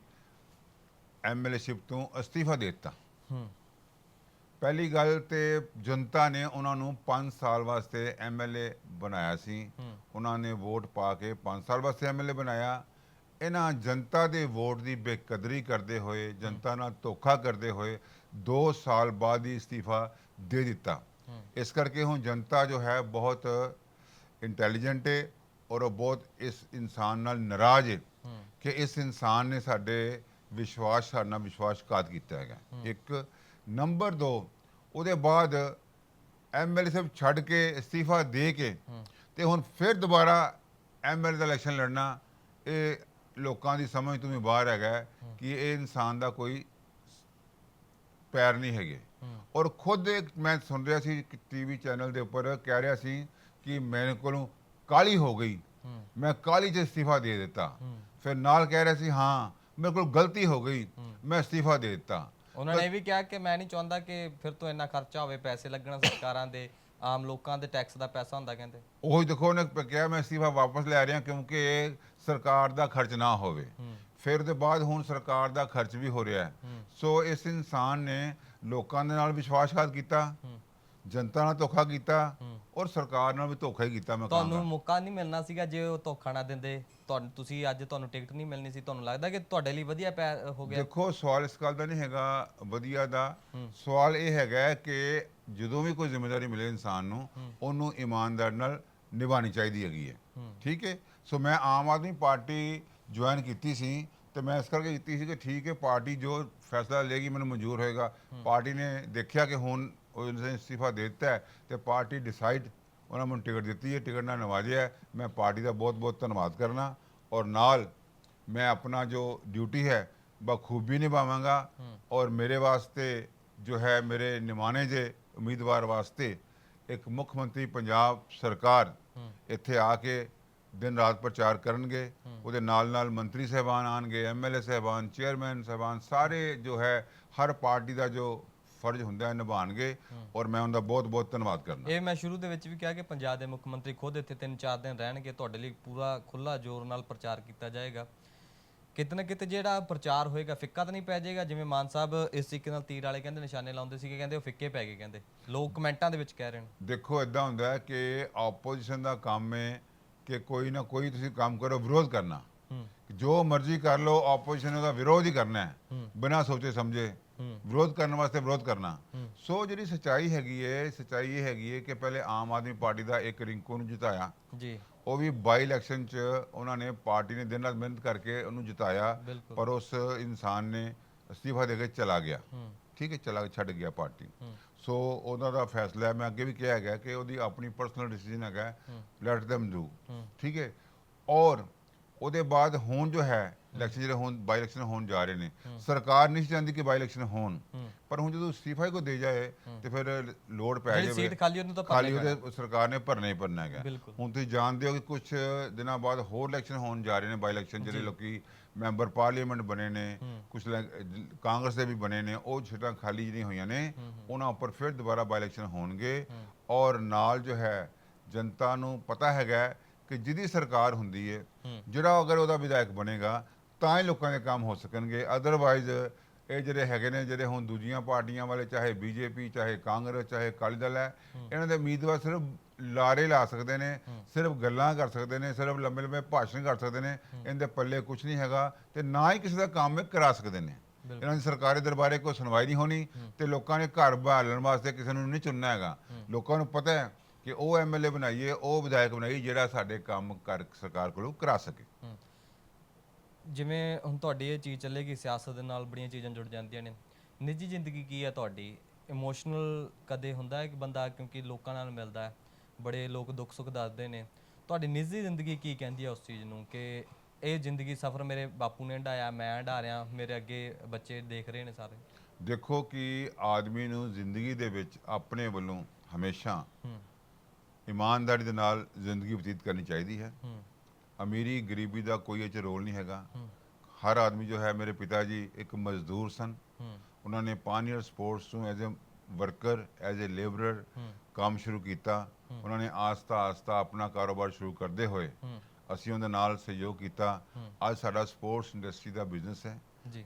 ਐਮਐਲਏਸ਼ਿਪ ਤੋਂ ਅਸਤੀਫਾ ਦੇ ਦਿੱਤਾ। ਹੂੰ। ਪਹਿਲੀ ਗੱਲ ਤੇ ਜਨਤਾ ਨੇ ਉਹਨਾਂ ਨੂੰ 5 ਸਾਲ ਵਾਸਤੇ ਐਮਐਲਏ ਬਣਾਇਆ ਸੀ। ਉਹਨਾਂ ਨੇ ਵੋਟ ਪਾ ਕੇ 5 ਸਾਲ ਵਾਸਤੇ ਐਮਐਲਏ ਬਣਾਇਆ। ਇਹਨਾਂ ਜਨਤਾ ਦੇ ਵੋਟ ਦੀ ਬੇਕਦਰੀ ਕਰਦੇ ਹੋਏ ਜਨਤਾ ਨਾਲ ਧੋਖਾ ਕਰਦੇ ਹੋਏ 2 ਸਾਲ ਬਾਅਦ ਹੀ ਅਸਤੀਫਾ ਦੇ ਦਿੱਤਾ। ਇਸ ਕਰਕੇ ਹੁਣ ਜਨਤਾ ਜੋ ਹੈ ਬਹੁਤ ਇੰਟੈਲੀਜੈਂਟ ਹੈ ਔਰ ਉਹ ਬਹੁਤ ਇਸ ਇਨਸਾਨ ਨਾਲ ਨਾਰਾਜ਼ ਹੈ। ਕਿ ਇਸ ਇਨਸਾਨ ਨੇ ਸਾਡੇ ਵਿਸ਼ਵਾਸ ਸਾਡੇ ਨਾਲ ਵਿਸ਼ਵਾਸਘਾਤ ਕੀਤਾ ਹੈਗਾ। ਇੱਕ ਨੰਬਰ 2 ਉਹਦੇ ਬਾਅਦ ਐਮਐਲਏ ਸਾਹਿਬ ਛੱਡ ਕੇ ਅਸਤੀਫਾ ਦੇ ਕੇ ਤੇ ਹੁਣ ਫਿਰ ਦੁਬਾਰਾ ਐਮਐਲਏ ਦਾ ਇਲੈਕਸ਼ਨ ਲੜਨਾ ਇਹ ਲੋਕਾਂ ਦੀ ਸਮਝ ਤੋਂ ਵੀ ਬਾਹਰ ਹੈਗਾ ਕਿ ਇਹ ਇਨਸਾਨ ਦਾ ਕੋਈ ਪੈਰ ਨਹੀਂ ਹੈਗੇ। ਔਰ ਖੁਦ ਇੱਕ ਮੈਂ ਸੁਣ ਰਿਹਾ ਸੀ ਟੀਵੀ ਚੈਨਲ ਦੇ ਉੱਪਰ ਕਹਿ ਰਿਹਾ ਸੀ ਕਿ ਮੇਰੇ ਕੋਲੋਂ ਕਾਲੀ ਹੋ ਗਈ। ਮੈਂ ਕਾਲੀ ਚ ਅਸਤੀਫਾ ਦੇ ਦਿੱਤਾ। ਫਿਰ ਨਾਲ ਕਹਿ ਰਿਹਾ ਸੀ ਹਾਂ ਮੇਰੇ ਕੋਲ ਗਲਤੀ ਹੋ ਗਈ। ਮੈਂ ਅਸਤੀਫਾ ਦੇ ਦਿੱਤਾ। ਉਹਨਾਂ ਨੇ ਇਹ ਵੀ ਕਿਹਾ ਕਿ ਮੈਂ ਨਹੀਂ ਚਾਹੁੰਦਾ ਕਿ ਫਿਰ ਤੋਂ ਇੰਨਾ ਖਰਚਾ ਹੋਵੇ ਪੈਸੇ ਲੱਗਣ ਸਰਕਾਰਾਂ ਦੇ ਆਮ ਲੋਕਾਂ ਦੇ ਟੈਕਸ ਦਾ ਪੈਸਾ ਹੁੰਦਾ ਕਹਿੰਦੇ। ਉਹੀ ਦੇਖੋ ਉਹਨੇ ਕਿਹਾ ਮੈਂ ਅਸਤੀਫਾ ਵਾਪਸ ਲੈ ਰਿਹਾ ਕਿਉਂਕਿ ਸਰਕਾਰ ਦਾ ਖਰਚ ਨਾ ਹੋਵੇ। ਫਿਰ ਉਹਦੇ ਬਾਅਦ ਹੁਣ ਸਰਕਾਰ ਦਾ ਖਰਚ ਵੀ ਹੋ ਰਿਹਾ ਹੈ। ਸੋ ਇਸ ਇਨਸਾਨ ਨੇ ਲੋਕਾਂ ਦੇ ਨਾਲ ਵਿਸ਼ਵਾਸਘਾਤ ਕੀਤਾ ਜਨਤਾ ਨਾਲ ਧੋਖਾ ਕੀਤਾ। ਔਰ ਸਰਕਾਰ ਨਾਲ ਵੀ ਧੋਖਾ ਹੀ ਕੀਤਾ ਮੈਂ ਤੁਹਾਨੂੰ ਕਹਾਂਗਾ ਮੌਕਾ ਨਹੀਂ ਮਿਲਣਾ ਸੀਗਾ ਜੇ ਉਹ ਧੋਖਾ ਨਾ ਦਿੰਦੇ। ਤੁਹਾਨੂੰ ਤੁਸੀਂ ਅੱਜ ਤੁਹਾਨੂੰ ਟਿਕਟ ਨਹੀਂ ਮਿਲਣੀ ਸੀ। ਤੁਹਾਨੂੰ ਲੱਗਦਾ ਕਿ ਤੁਹਾਡੇ ਲਈ ਵਧੀਆ ਪੈ- ਹੋ ਗਿਆ? ਦੇਖੋ ਸਵਾਲ ਇਸ ਗੱਲ ਦਾ ਨਹੀਂ ਹੈਗਾ ਵਧੀਆ ਦਾ। ਸਵਾਲ ਇਹ ਹੈਗਾ ਕਿ ਜਦੋਂ ਵੀ ਕੋਈ ਜ਼ਿੰਮੇਵਾਰੀ ਮਿਲੇ ਇਨਸਾਨ ਨੂੰ ਉਹਨੂੰ ਇਮਾਨਦਾਰ ਨਾਲ ਨਿਭਾਉਣੀ ਚਾਹੀਦੀ ਹੈਗੀ ਹੂੰ। ਠੀਕ ਹੈ? ਸੋ ਮੈਂ ਆਮ ਆਦਮੀ ਪਾਰਟੀ ਜੁਆਇਨ ਕੀਤੀ ਸੀ ਤੇ ਮੈਂ ਇਸ ਕਰਕੇ ਕੀਤੀ ਸੀ ਕਿ ਠੀਕ ਹੈ ਪਾਰਟੀ ਜੋ ਫੈਸਲਾ ਲਏਗੀ ਮੈਨੂੰ ਮਨਜ਼ੂਰ ਹੋਏਗਾ ਪਾਰਟੀ ਨੇ ਦੇਖਿਆ ਕਿ ਹੁਣ ਉਹਨੇ ਅਸਤੀਫਾ ਦੇ ਦਿੱਤਾ ਹੈ ਤੇ ਪਾਰਟੀ ਡਿਸਾਈਡ ਉਹਨਾਂ ਮੈਨੂੰ ਟਿਕਟ ਦਿੱਤੀ ਹੈ ਟਿਕਟ ਨਾਲ ਨਵਾਜਿਆ। ਮੈਂ ਪਾਰਟੀ ਦਾ ਬਹੁਤ ਬਹੁਤ ਧੰਨਵਾਦ ਕਰਨਾ ਔਰ ਨਾਲ ਮੈਂ ਆਪਣਾ ਜੋ ਡਿਊਟੀ ਹੈ ਬਖੂਬੀ ਨਿਭਾਵਾਂਗਾ ਔਰ ਮੇਰੇ ਵਾਸਤੇ ਜੋ ਹੈ ਮੇਰੇ ਨਿਮਾਣੇ ਜੇ ਉਮੀਦਵਾਰ ਵਾਸਤੇ ਇੱਕ ਮੁੱਖ ਮੰਤਰੀ ਪੰਜਾਬ ਸਰਕਾਰ। ਇੱਥੇ ਆ ਕੇ ਦਿਨ ਰਾਤ ਪ੍ਰਚਾਰ ਕਰਨਗੇ ਉਹਦੇ ਨਾਲ ਨਾਲ ਮੰਤਰੀ ਸਹਿਬਾਨ ਆਣਗੇ ਐਮਐਲਏ ਸਹਿਬਾਨ ਚੇਅਰਮੈਨ ਸਹਿਬਾਨ ਸਾਰੇ ਜੋ ਹੈ ਹਰ ਪਾਰਟੀ ਦਾ ਜੋ ਫਰਜ਼ ਹੁੰਦਾ ਹੈ ਨਿਭਾਣਗੇ ਔਰ ਮੈਂ ਉਹਦਾ ਬਹੁਤ ਬਹੁਤ ਧੰਨਵਾਦ ਕਰਨਾ ਇਹ ਮੈਂ ਸ਼ੁਰੂ ਦੇ ਵਿੱਚ ਵੀ ਕਿਹਾ ਕਿ ਪੰਜਾਬ ਦੇ ਮੁੱਖ ਮੰਤਰੀ ਖੁਦ ਇੱਥੇ ਤਿੰਨ ਚਾਰ ਦਿਨ ਰਹਿਣਗੇ ਤੁਹਾਡੇ ਲਈ ਪੂਰਾ ਖੁੱਲਾ ਜ਼ੋਰ ਨਾਲ ਪ੍ਰਚਾਰ ਕੀਤਾ ਜਾਏਗਾ। ਕਿਤੇ ਨਾ ਕਿਤੇ ਜਿਹੜਾ ਪ੍ਰਚਾਰ ਹੋਏਗਾ ਫਿੱਕਾ ਤਾਂ ਨਹੀਂ ਪੈ ਜਾਏਗਾ ਜਿਵੇਂ ਮਾਨ ਸਾਹਿਬ ਇਸ ਤਰੀਕੇ ਨਾਲ ਤੀਰ ਵਾਲੇ ਕਹਿੰਦੇ ਨਿਸ਼ਾਨੇ ਲਾਉਂਦੇ ਸੀਗੇ ਕਹਿੰਦੇ ਉਹ ਫਿੱਕੇ ਪੈ ਗਏ ਕਹਿੰਦੇ। ਲੋਕ ਕਮੈਂਟਾਂ ਦੇ ਵਿੱਚ ਕਹਿ ਰਹੇ ਨੇ। ਦੇਖੋ ਇਦਾਂ ਹੁੰਦਾ ਹੈ ਕਿ ਆਪੋਜੀਸ਼ਨ ਦਾ ਕੰਮ ਹੈ ਕਿ ਕੋਈ ਨਾ ਕੋਈ ਤੁਸੀਂ ਕੰਮ ਕਰੋ ਵਿਰੋਧ ਕਰਨਾ। ਜੋ ਮਰਜ਼ੀ ਕਰ ਲਓ ਆਪੋਜੀਸ਼ਨ ਉਹਦਾ ਵਿਰੋਧ ਹੀ ਕਰਨਾ ਹੈ। ਬਿਨਾਂ ਸੋਚੇ ਸਮਝੇ। ਵਿਰੋਧ ਕਰਨ ਵਾਸਤੇ ਵਿਰੋਧ ਕਰਨਾ। ਸੋ ਜਿਹੜੀ ਸਚਾਈ ਹੈਗੀ ਹੈ ਸਚਾਈ ਇਹ ਹੈਗੀ ਹੈ ਕਿ ਪਹਿਲੇ ਆਮ ਆਦਮੀ ਪਾਰਟੀ ਦਾ ਇੱਕ ਰਿੰਕੂ ਨੂੰ ਜਿਤਾਇਆ। ਜੀ। ਉਹ ਵੀ ਬਾਈ ਇਲੈਕਸ਼ਨ 'ਚ ਉਹਨਾਂ ਨੇ ਪਾਰਟੀ ਨੇ ਦਿਨ ਰਾਤ ਮਿਹਨਤ ਕਰਕੇ ਉਹਨੂੰ ਜਿਤਾਇਆ। ਪਰ ਉਸ ਇਨਸਾਨ ਨੇ ਅਸਤੀਫਾ ਦੇ ਕੇ ਚਲਾ ਗਿਆ। ਠੀਕ ਹੈ ਚਲਾ ਛੱਡ ਗਿਆ ਪਾਰਟੀ। ਸੋ ਉਹਨਾਂ ਦਾ ਫੈਸਲਾ ਹੈ ਮੈਂ ਅੱਗੇ ਵੀ ਕਿਹਾ ਹੈਗਾ ਕਿ ਉਹਦੀ ਆਪਣੀ ਪਰਸਨਲ ਡਿਸੀਜਨ ਹੈਗਾ ਲੈਟ them ਡੂ ਠੀਕ ਹੈ ਔਰ ਉਹਦੇ ਬਾਅਦ ਹੁਣ ਜੋ ਹੈ ਇਲੈਕਸ਼ਨ ਜਿਹੜੇ ਹੁਣ ਬਾਈ ਇਲੈਕਸ਼ਨ ਹੋਣ ਜਾ ਰਹੇ ਨੇ ਸਰਕਾਰ ਨਹੀਂ ਚਾਹੁੰਦੀ ਕਿ ਬਾਈ ਇਲੈਕਸ਼ਨ ਹੋਣ। ਪਰ ਹੁਣ ਜਦੋਂ ਅਸਤੀਫਾ ਕੋ ਦੇ ਜਾਏ ਤੇ ਫਿਰ ਲੋੜ ਪੈ ਜਾਵੇ। ਸੀਟ ਖਾਲੀ ਉਹਨੂੰ ਤਾਂ ਖਾਲੀ ਉਹਦੇ ਸਰਕਾਰ ਨੇ ਭਰਨਾ ਹੀ ਭਰਨਾ ਹੈਗਾ। ਹੁਣ ਤੁਸੀਂ ਜਾਣਦੇ ਹੋ ਕਿ ਕੁਝ ਦਿਨਾਂ ਬਾਅਦ ਹੋਰ ਇਲੈਕਸ਼ਨ ਹੋਣ ਜਾ ਰਹੇ ਨੇ ਬਾਈ ਇਲੈਕਸ਼ਨ ਜਿਹੜੇ ਲੋਕੀ ਮੈਂਬਰ ਪਾਰਲੀਮੈਂਟ ਬਣੇ ਨੇ ਕੁਝ ਕਾਂਗਰਸ ਦੇ ਵੀ ਬਣੇ ਨੇ ਉਹ ਸੀਟਾਂ ਖਾਲੀ ਜਿਹੜੀਆਂ ਹੋਈਆਂ ਨੇ ਉਹਨਾਂ ਉੱਪਰ ਫਿਰ ਦੁਬਾਰਾ ਬਾਈ ਇਲੈਕਸ਼ਨ ਹੋਣਗੇ ਔਰ ਨਾਲ ਜੋ ਹੈ ਜਨਤਾ ਨੂੰ ਪਤਾ ਹੈਗਾ ਕਿ ਜਿਹਦੀ ਸਰਕਾਰ ਹੁੰਦੀ ਹੈ। ਜਿਹੜਾ ਅਗਰ ਉਹਦਾ ਵਿਧਾਇਕ ਬਣੇਗਾ ਤਾਂ ਹੀ ਲੋਕਾਂ ਦੇ ਕੰਮ ਹੋ ਸਕਣਗੇ। ਅਦਰਵਾਈਜ਼ ਇਹ ਜਿਹੜੇ ਹੈਗੇ ਨੇ ਜਿਹੜੇ ਹੁਣ ਦੂਜੀਆਂ ਪਾਰਟੀਆਂ ਵਾਲੇ ਚਾਹੇ ਬੀਜੇਪੀ ਚਾਹੇ ਕਾਂਗਰਸ ਚਾਹੇ ਅਕਾਲੀ ਦਲ ਹੈ। ਇਹਨਾਂ ਦੇ ਉਮੀਦਵਾਰ ਸਿਰਫ ਲਾਰੇ ਲਾ ਸਕਦੇ ਨੇ ਸਿਰਫ ਗੱਲਾਂ ਕਰ ਸਕਦੇ ਨੇ ਸਿਰਫ ਲੰਬੇ ਲੰਬੇ ਭਾਸ਼ਣ ਕਰ ਸਕਦੇ ਨੇ ਇਹਦੇ ਪੱਲੇ ਕੁਝ ਨਹੀਂ ਹੈਗਾ ਤੇ ਨਾ ਹੀ ਕਿਸੇ ਦਾ ਕੰਮ ਇਹ ਕਰਾ ਸਕਦੇ ਨੇ। ਇਹਨਾਂ ਦੀ ਸਰਕਾਰੀ ਦਰਬਾਰੇ ਕੋਈ ਸੁਣਵਾਈ ਨਹੀਂ ਹੋਣੀ ਤੇ ਲੋਕਾਂ ਨੇ ਘਰ ਬਹਾਲਣ ਵਾਸਤੇ ਕਿਸੇ ਨੂੰ ਨਹੀਂ ਚੁਣਨਾ ਹੈਗਾ। ਲੋਕਾਂ ਨੂੰ ਪਤਾ ਹੈ ਕਿ ਉਹ ਐਮਐਲਏ ਬਣਾਈਏ ਉਹ ਵਿਧਾਇਕ ਬਣਾਈਏ ਜਿਹੜਾ ਸਾਡੇ ਕੰਮ ਕਰ ਸਰਕਾਰ ਕੋਲੋਂ ਕਰਾ ਸਕੇ। ਜਿਵੇਂ ਹੁਣ ਤੁਹਾਡੀ ਇਹ ਚੀਜ਼ ਚੱਲੇਗੀ ਸਿਆਸਤ ਦੇ ਨਾਲ ਬੜੀਆਂ ਚੀਜ਼ਾਂ ਜੁੜ ਜਾਂਦੀਆਂ ਨੇ। ਨਿੱਜੀ ਜ਼ਿੰਦਗੀ ਕੀ ਹੈ ਤੁਹਾਡੀ? ਇਮੋਸ਼ਨਲ ਕਦੇ ਹੁੰਦਾ ਹੈ ਕਿ ਬੰਦਾ ਕਿਉਂਕਿ ਲੋਕਾਂ ਨਾਲ ਮਿਲਦਾ ਹੈ? ਬੜੇ ਲੋਕ ਦੁੱਖ ਸੁੱਖ ਦੱਸਦੇ ਨੇ। ਤੁਹਾਡੀ ਨਿੱਜੀ ਜ਼ਿੰਦਗੀ ਕੀ ਕਹਿੰਦੀ ਹੈ ਉਸ ਚੀਜ਼ ਨੂੰ? ਕਿ ਇਹ ਜ਼ਿੰਦਗੀ ਸਫ਼ਰ ਮੇਰੇ ਬਾਪੂ ਨੇ ਹੰਢਾਇਆ ਮੈਂ ਹੰਢਾ ਰਿਹਾ ਮੇਰੇ ਅੱਗੇ ਬੱਚੇ ਦੇਖ ਰਹੇ ਨੇ ਸਾਰੇ? ਦੇਖੋ ਕਿ ਆਦਮੀ ਨੂੰ ਜ਼ਿੰਦਗੀ ਦੇ ਵਿੱਚ ਆਪਣੇ ਵੱਲੋਂ ਹਮੇਸ਼ਾ ਹੂੰ। ਇਮਾਨਦਾਰੀ ਦੇ ਨਾਲ ਜ਼ਿੰਦਗੀ ਬਤੀਤ ਕਰਨੀ ਚਾਹੀਦੀ ਹੈ। ਹੂੰ। ਅਮੀਰੀ ਗਰੀਬੀ ਦਾ ਕੋਈ ਇਹ 'ਚ ਰੋਲ ਨਹੀਂ ਹੈਗਾ। ਹੂੰ। ਹਰ ਆਦਮੀ ਜੋ ਹੈ ਮੇਰੇ ਪਿਤਾ ਜੀ ਇੱਕ ਮਜ਼ਦੂਰ ਸਨ। ਹੂੰ। ਉਹਨਾਂ ਨੇ ਪਾਨੀਅਰ ਸਪੋਰਟਸ ਤੋਂ as a worker as a labourer ਕੰਮ ਸ਼ੁਰੂ ਕੀਤਾ। ਉਹਨਾਂ ਨੇ ਆਸਤਾ ਆਸਤਾ ਆਪਣਾ ਕਾਰੋਬਾਰ ਸ਼ੁਰੂ ਕਰਦੇ ਹੋਏ ਅਸੀਂ ਉਹਦੇ ਨਾਲ ਸਹਿਯੋਗ ਕੀਤਾ। ਅੱਜ ਸਾਡਾ ਸਪੋਰਟਸ ਇੰਡਸਟਰੀ ਦਾ ਬਿਜ਼ਨਸ ਹੈ।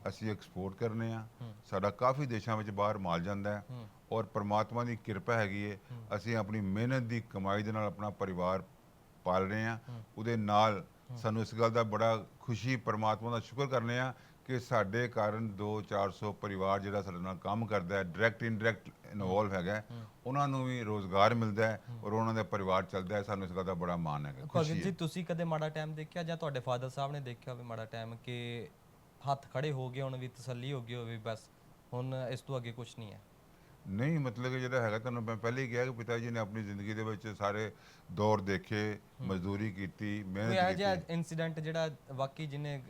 ਅਸੀਂ ਐਕਸਪੋਰਟ ਕਰਨੇ ਆ। ਸਾਡਾ ਕਾਫੀ ਦੇਸ਼ਾਂ ਵਿੱਚ ਬਾਹਰ ਮਾਲ ਜਾਂਦਾ ਹੈ। ਔਰ ਪ੍ਰਮਾਤਮਾ ਦੀ ਕਿਰਪਾ ਹੈਗੀ ਹੈ। ਅਸੀਂ ਆਪਣੀ ਮਿਹਨਤ ਦੀ ਕਮਾਈ ਦੇ ਨਾਲ ਆਪਣਾ ਪਰਿਵਾਰ ਪਾਲ ਰਹੇ ਆ ਉਹਦੇ ਨਾਲ ਸਾਨੂੰ ਇਸ ਗੱਲ ਦਾ ਬੜਾ ਖੁਸ਼ੀ ਪ੍ਰਮਾਤਮਾ ਦਾ ਸ਼ੁਕਰ ਕਰਨੇ ਆ ਕਿ ਸਾਡੇ ਕਾਰਨ 2-400 ਪਰਿਵਾਰ ਜਿਹੜਾ ਸਾਡੇ ਨਾਲ ਕੰਮ ਕਰਦਾ ਹੈ ਡਾਇਰੈਕਟ ਇਨਡਾਇਰੈਕਟ ਇਨਵੋਲਵ ਹੈਗਾ ਉਹਨਾਂ ਨੂੰ ਵੀ ਰੋਜ਼ਗਾਰ ਮਿਲਦਾ ਹੈ ਔਰ ਉਹਨਾਂ ਦਾ ਪਰਿਵਾਰ ਚੱਲਦਾ ਹੈ। ਸਾਨੂੰ ਇਸ ਗੱਲ ਦਾ ਬੜਾ ਮਾਣ ਹੈਗਾ। ਭਗਤ ਜੀ ਤੁਸੀਂ ਕਦੇ ਮਾੜਾ ਟਾਈਮ ਦੇਖਿਆ ਜਾਂ ਤੁਹਾਡੇ ਫਾਦਰ ਸਾਹਿਬ ਨੇ ਦੇਖਿਆ ਹੋਵੇ ਮਾੜਾ ਟਾਈਮ ਕਿ ਹੱਥ ਖੜੇ ਹੋ ਗਏ ਹੁਣ ਵੀ ਤਸੱਲੀ ਹੋ ਗਈ ਹੋਵੇ ਬਸ ਹੁਣ ਇਸ ਤੋਂ ਅੱਗੇ ਕੁਝ ਨਹੀਂ ਹੈ? ਨਹੀਂ ਮਤਲਬ ਕਿ ਜਿਹੜਾ ਹੈਗਾ ਤੁਹਾਨੂੰ ਮੈਂ ਪਹਿਲੇ ਹੀ ਕਿਹਾ ਕਿ ਪਿਤਾ ਜੀ ਨੇ ਆਪਣੀ ਜ਼ਿੰਦਗੀ ਦੇ ਵਿੱਚ ਸਾਰੇ ਦੌਰ ਦੇਖੇ ਮਜ਼ਦੂਰੀ ਕੀਤੀ ਕੋਈ ਮਿਹਨਤ ਇਹੋ ਜਿਹਾ ਕੀਤੀ। ਇਨਸੀਡੈਂਟ ਜਿਹੜਾ ਵਾਕਈ ਜਿਹਨੇ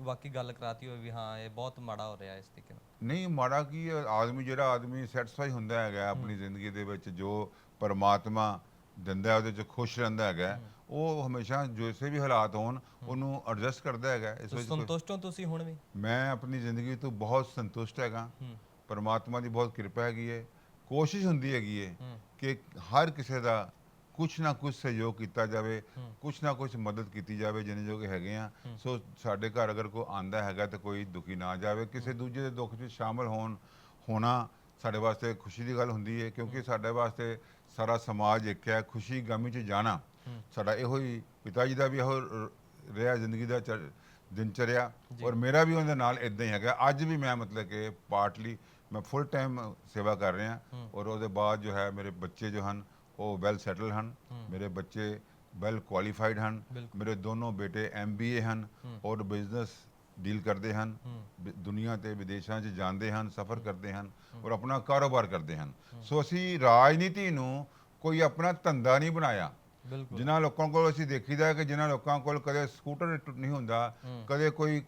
ਵਾਕਈ ਗੱਲ ਕਰਾਤੀ ਹੋਵੇ ਵੀ ਹਾਂ ਇਹ ਬਹੁਤ ਮਾੜਾ ਹੋ ਰਿਹਾ ਇਸ ਤਰੀਕੇ ਨਾਲ। ਨਹੀਂ ਮਾੜਾ ਕੀ ਹੈ, ਆਦਮੀ ਜਿਹੜਾ ਆਦਮੀ ਸੈਟੀਸਫਾਈ ਹੁੰਦਾ ਹੈਗਾ ਆਪਣੀ ਜ਼ਿੰਦਗੀ ਦੇ ਵਿੱਚ ਜੋ ਪਰਮਾਤਮਾ ਦਿੰਦਾ ਹੈ, ਉਹਦੇ ਚ ਖੁਸ਼ ਰਹਿੰਦਾ ਹੈਗਾ ਉਹ ਹਮੇਸ਼ਾ ਜਿਵੇਂ ਵੀ ਹਾਲਾਤ ਹੋਣ ਉਹਨੂੰ ਐਡਜਸਟ ਕਰਦਾ ਹੈਗਾ। ਇਸ ਤੁਸੀਂ ਵਿੱਚ ਕੋਈ- ਸੰਤੁਸ਼ਟ ਹੋ ਤੁਸੀਂ ਹੁਣ ਵੀ? ਮੈਂ ਆਪਣੀ ਜ਼ਿੰਦਗੀ ਤੋਂ ਬਹੁਤ ਸੰਤੁਸ਼ਟ ਹੈਗਾ। ਹੂੰ। ਪਰਮਾਤਮਾ ਦੀ ਬਹੁਤ ਕਿਰਪਾ ਹੈਗੀ ਹੈ। ਕੋਸ਼ਿਸ਼ ਹੁੰਦੀ ਹੈਗੀ ਹੈ ਹੂੰ। ਕਿ ਹਰ ਕਿਸੇ ਦਾ ਕੁਛ ਨਾ ਕੁਛ ਸਹਿਯੋਗ ਕੀਤਾ ਜਾਵੇ ਕੁਛ ਨਾ ਕੁਛ ਮਦਦ ਕੀਤੀ ਜਾਵੇ ਜਿੰਨੇ ਜੋਗੇ ਹੈਗੇ ਆ। ਸੋ ਸਾਡੇ ਘਰ ਅਗਰ ਕੋਈ ਆਂਦਾ ਹੈਗਾ ਤਾਂ ਕੋਈ ਦੁਖੀ ਨਾ ਜਾਵੇ ਕਿਸੇ ਦੂਜੇ ਦੇ ਦੁੱਖ 'ਚ ਸ਼ਾਮਲ ਹੋਣ ਹੋਣਾ ਸਾਡੇ ਵਾਸਤੇ ਖੁਸ਼ੀ ਦੀ ਗੱਲ ਹੁੰਦੀ ਹੈ ਕਿਉਂਕਿ ਸਾਡੇ ਵਾਸਤੇ ਸਾਰਾ ਸਮਾਜ ਇੱਕ ਹੈ ਖੁਸ਼ੀ ਗਮੀ 'ਚ ਜਾਣਾ। ਸਾਡਾ ਇਹੋ ਹੀ ਪਿਤਾ ਜੀ ਦਾ ਵੀ ਇਹੋ ਰਿਹਾ ਜ਼ਿੰਦਗੀ ਦਾ ਚਰ- ਦਿਨਚਰਿਆ ਔਰ ਮੇਰਾ ਵੀ ਉਹਦੇ ਨਾਲ ਇਦਾਂ ਹੀ ਹੈਗਾ। ਅੱਜ ਵੀ ਮੈਂ ਮਤਲਬ ਕਿ ਪਾਰਟਲੀ ਮੈਂ ਫੁੱਲ ਟਾਈਮ ਸੇਵਾ ਕਰ ਰਿਹਾ ਔਰ ਉਹਦੇ ਬਾਅਦ ਜੋ ਹੈ ਮੇਰੇ ਬੱਚੇ ਜੋ ਹਨ ਉਹ ਵੈਲ ਸੈਟਲ ਹਨ। ਮੇਰੇ ਬੱਚੇ ਵੈਲ ਕੁਆਲੀਫਾਈਡ ਹਨ। ਮੇਰੇ ਦੋਨੋਂ ਬੇਟੇ ਐਮਬੀਏ ਹਨ ਔਰ ਬਿਜ਼ਨਸ ਡੀਲ ਕਰਦੇ ਹਨ। ਦੁਨੀਆ ਤੇ ਵਿਦੇਸ਼ਾਂ 'ਚ ਜਾਂਦੇ ਹਨ ਸਫ਼ਰ ਕਰਦੇ ਹਨ ਔਰ ਆਪਣਾ ਕਾਰੋਬਾਰ ਕਰਦੇ ਹਨ। ਸੋ ਅਸੀਂ ਰਾਜਨੀਤੀ ਨੂੰ ਕੋਈ ਆਪਣਾ ਧੰਦਾ ਨਹੀਂ ਬਣਾਇਆ। ਜਿਨ੍ਹਾਂ ਲੋਕਾਂ ਕੋਲ ਅਸੀਂ ਦੇਖੀਦਾ ਕਿ ਜਿਨ੍ਹਾਂ ਲੋਕਾਂ ਕੋਲ ਕਦੇ ਸਕੂਟਰ ਨਹੀਂ ਹੁੰਦਾ ਕਦੇ ਕੋਈ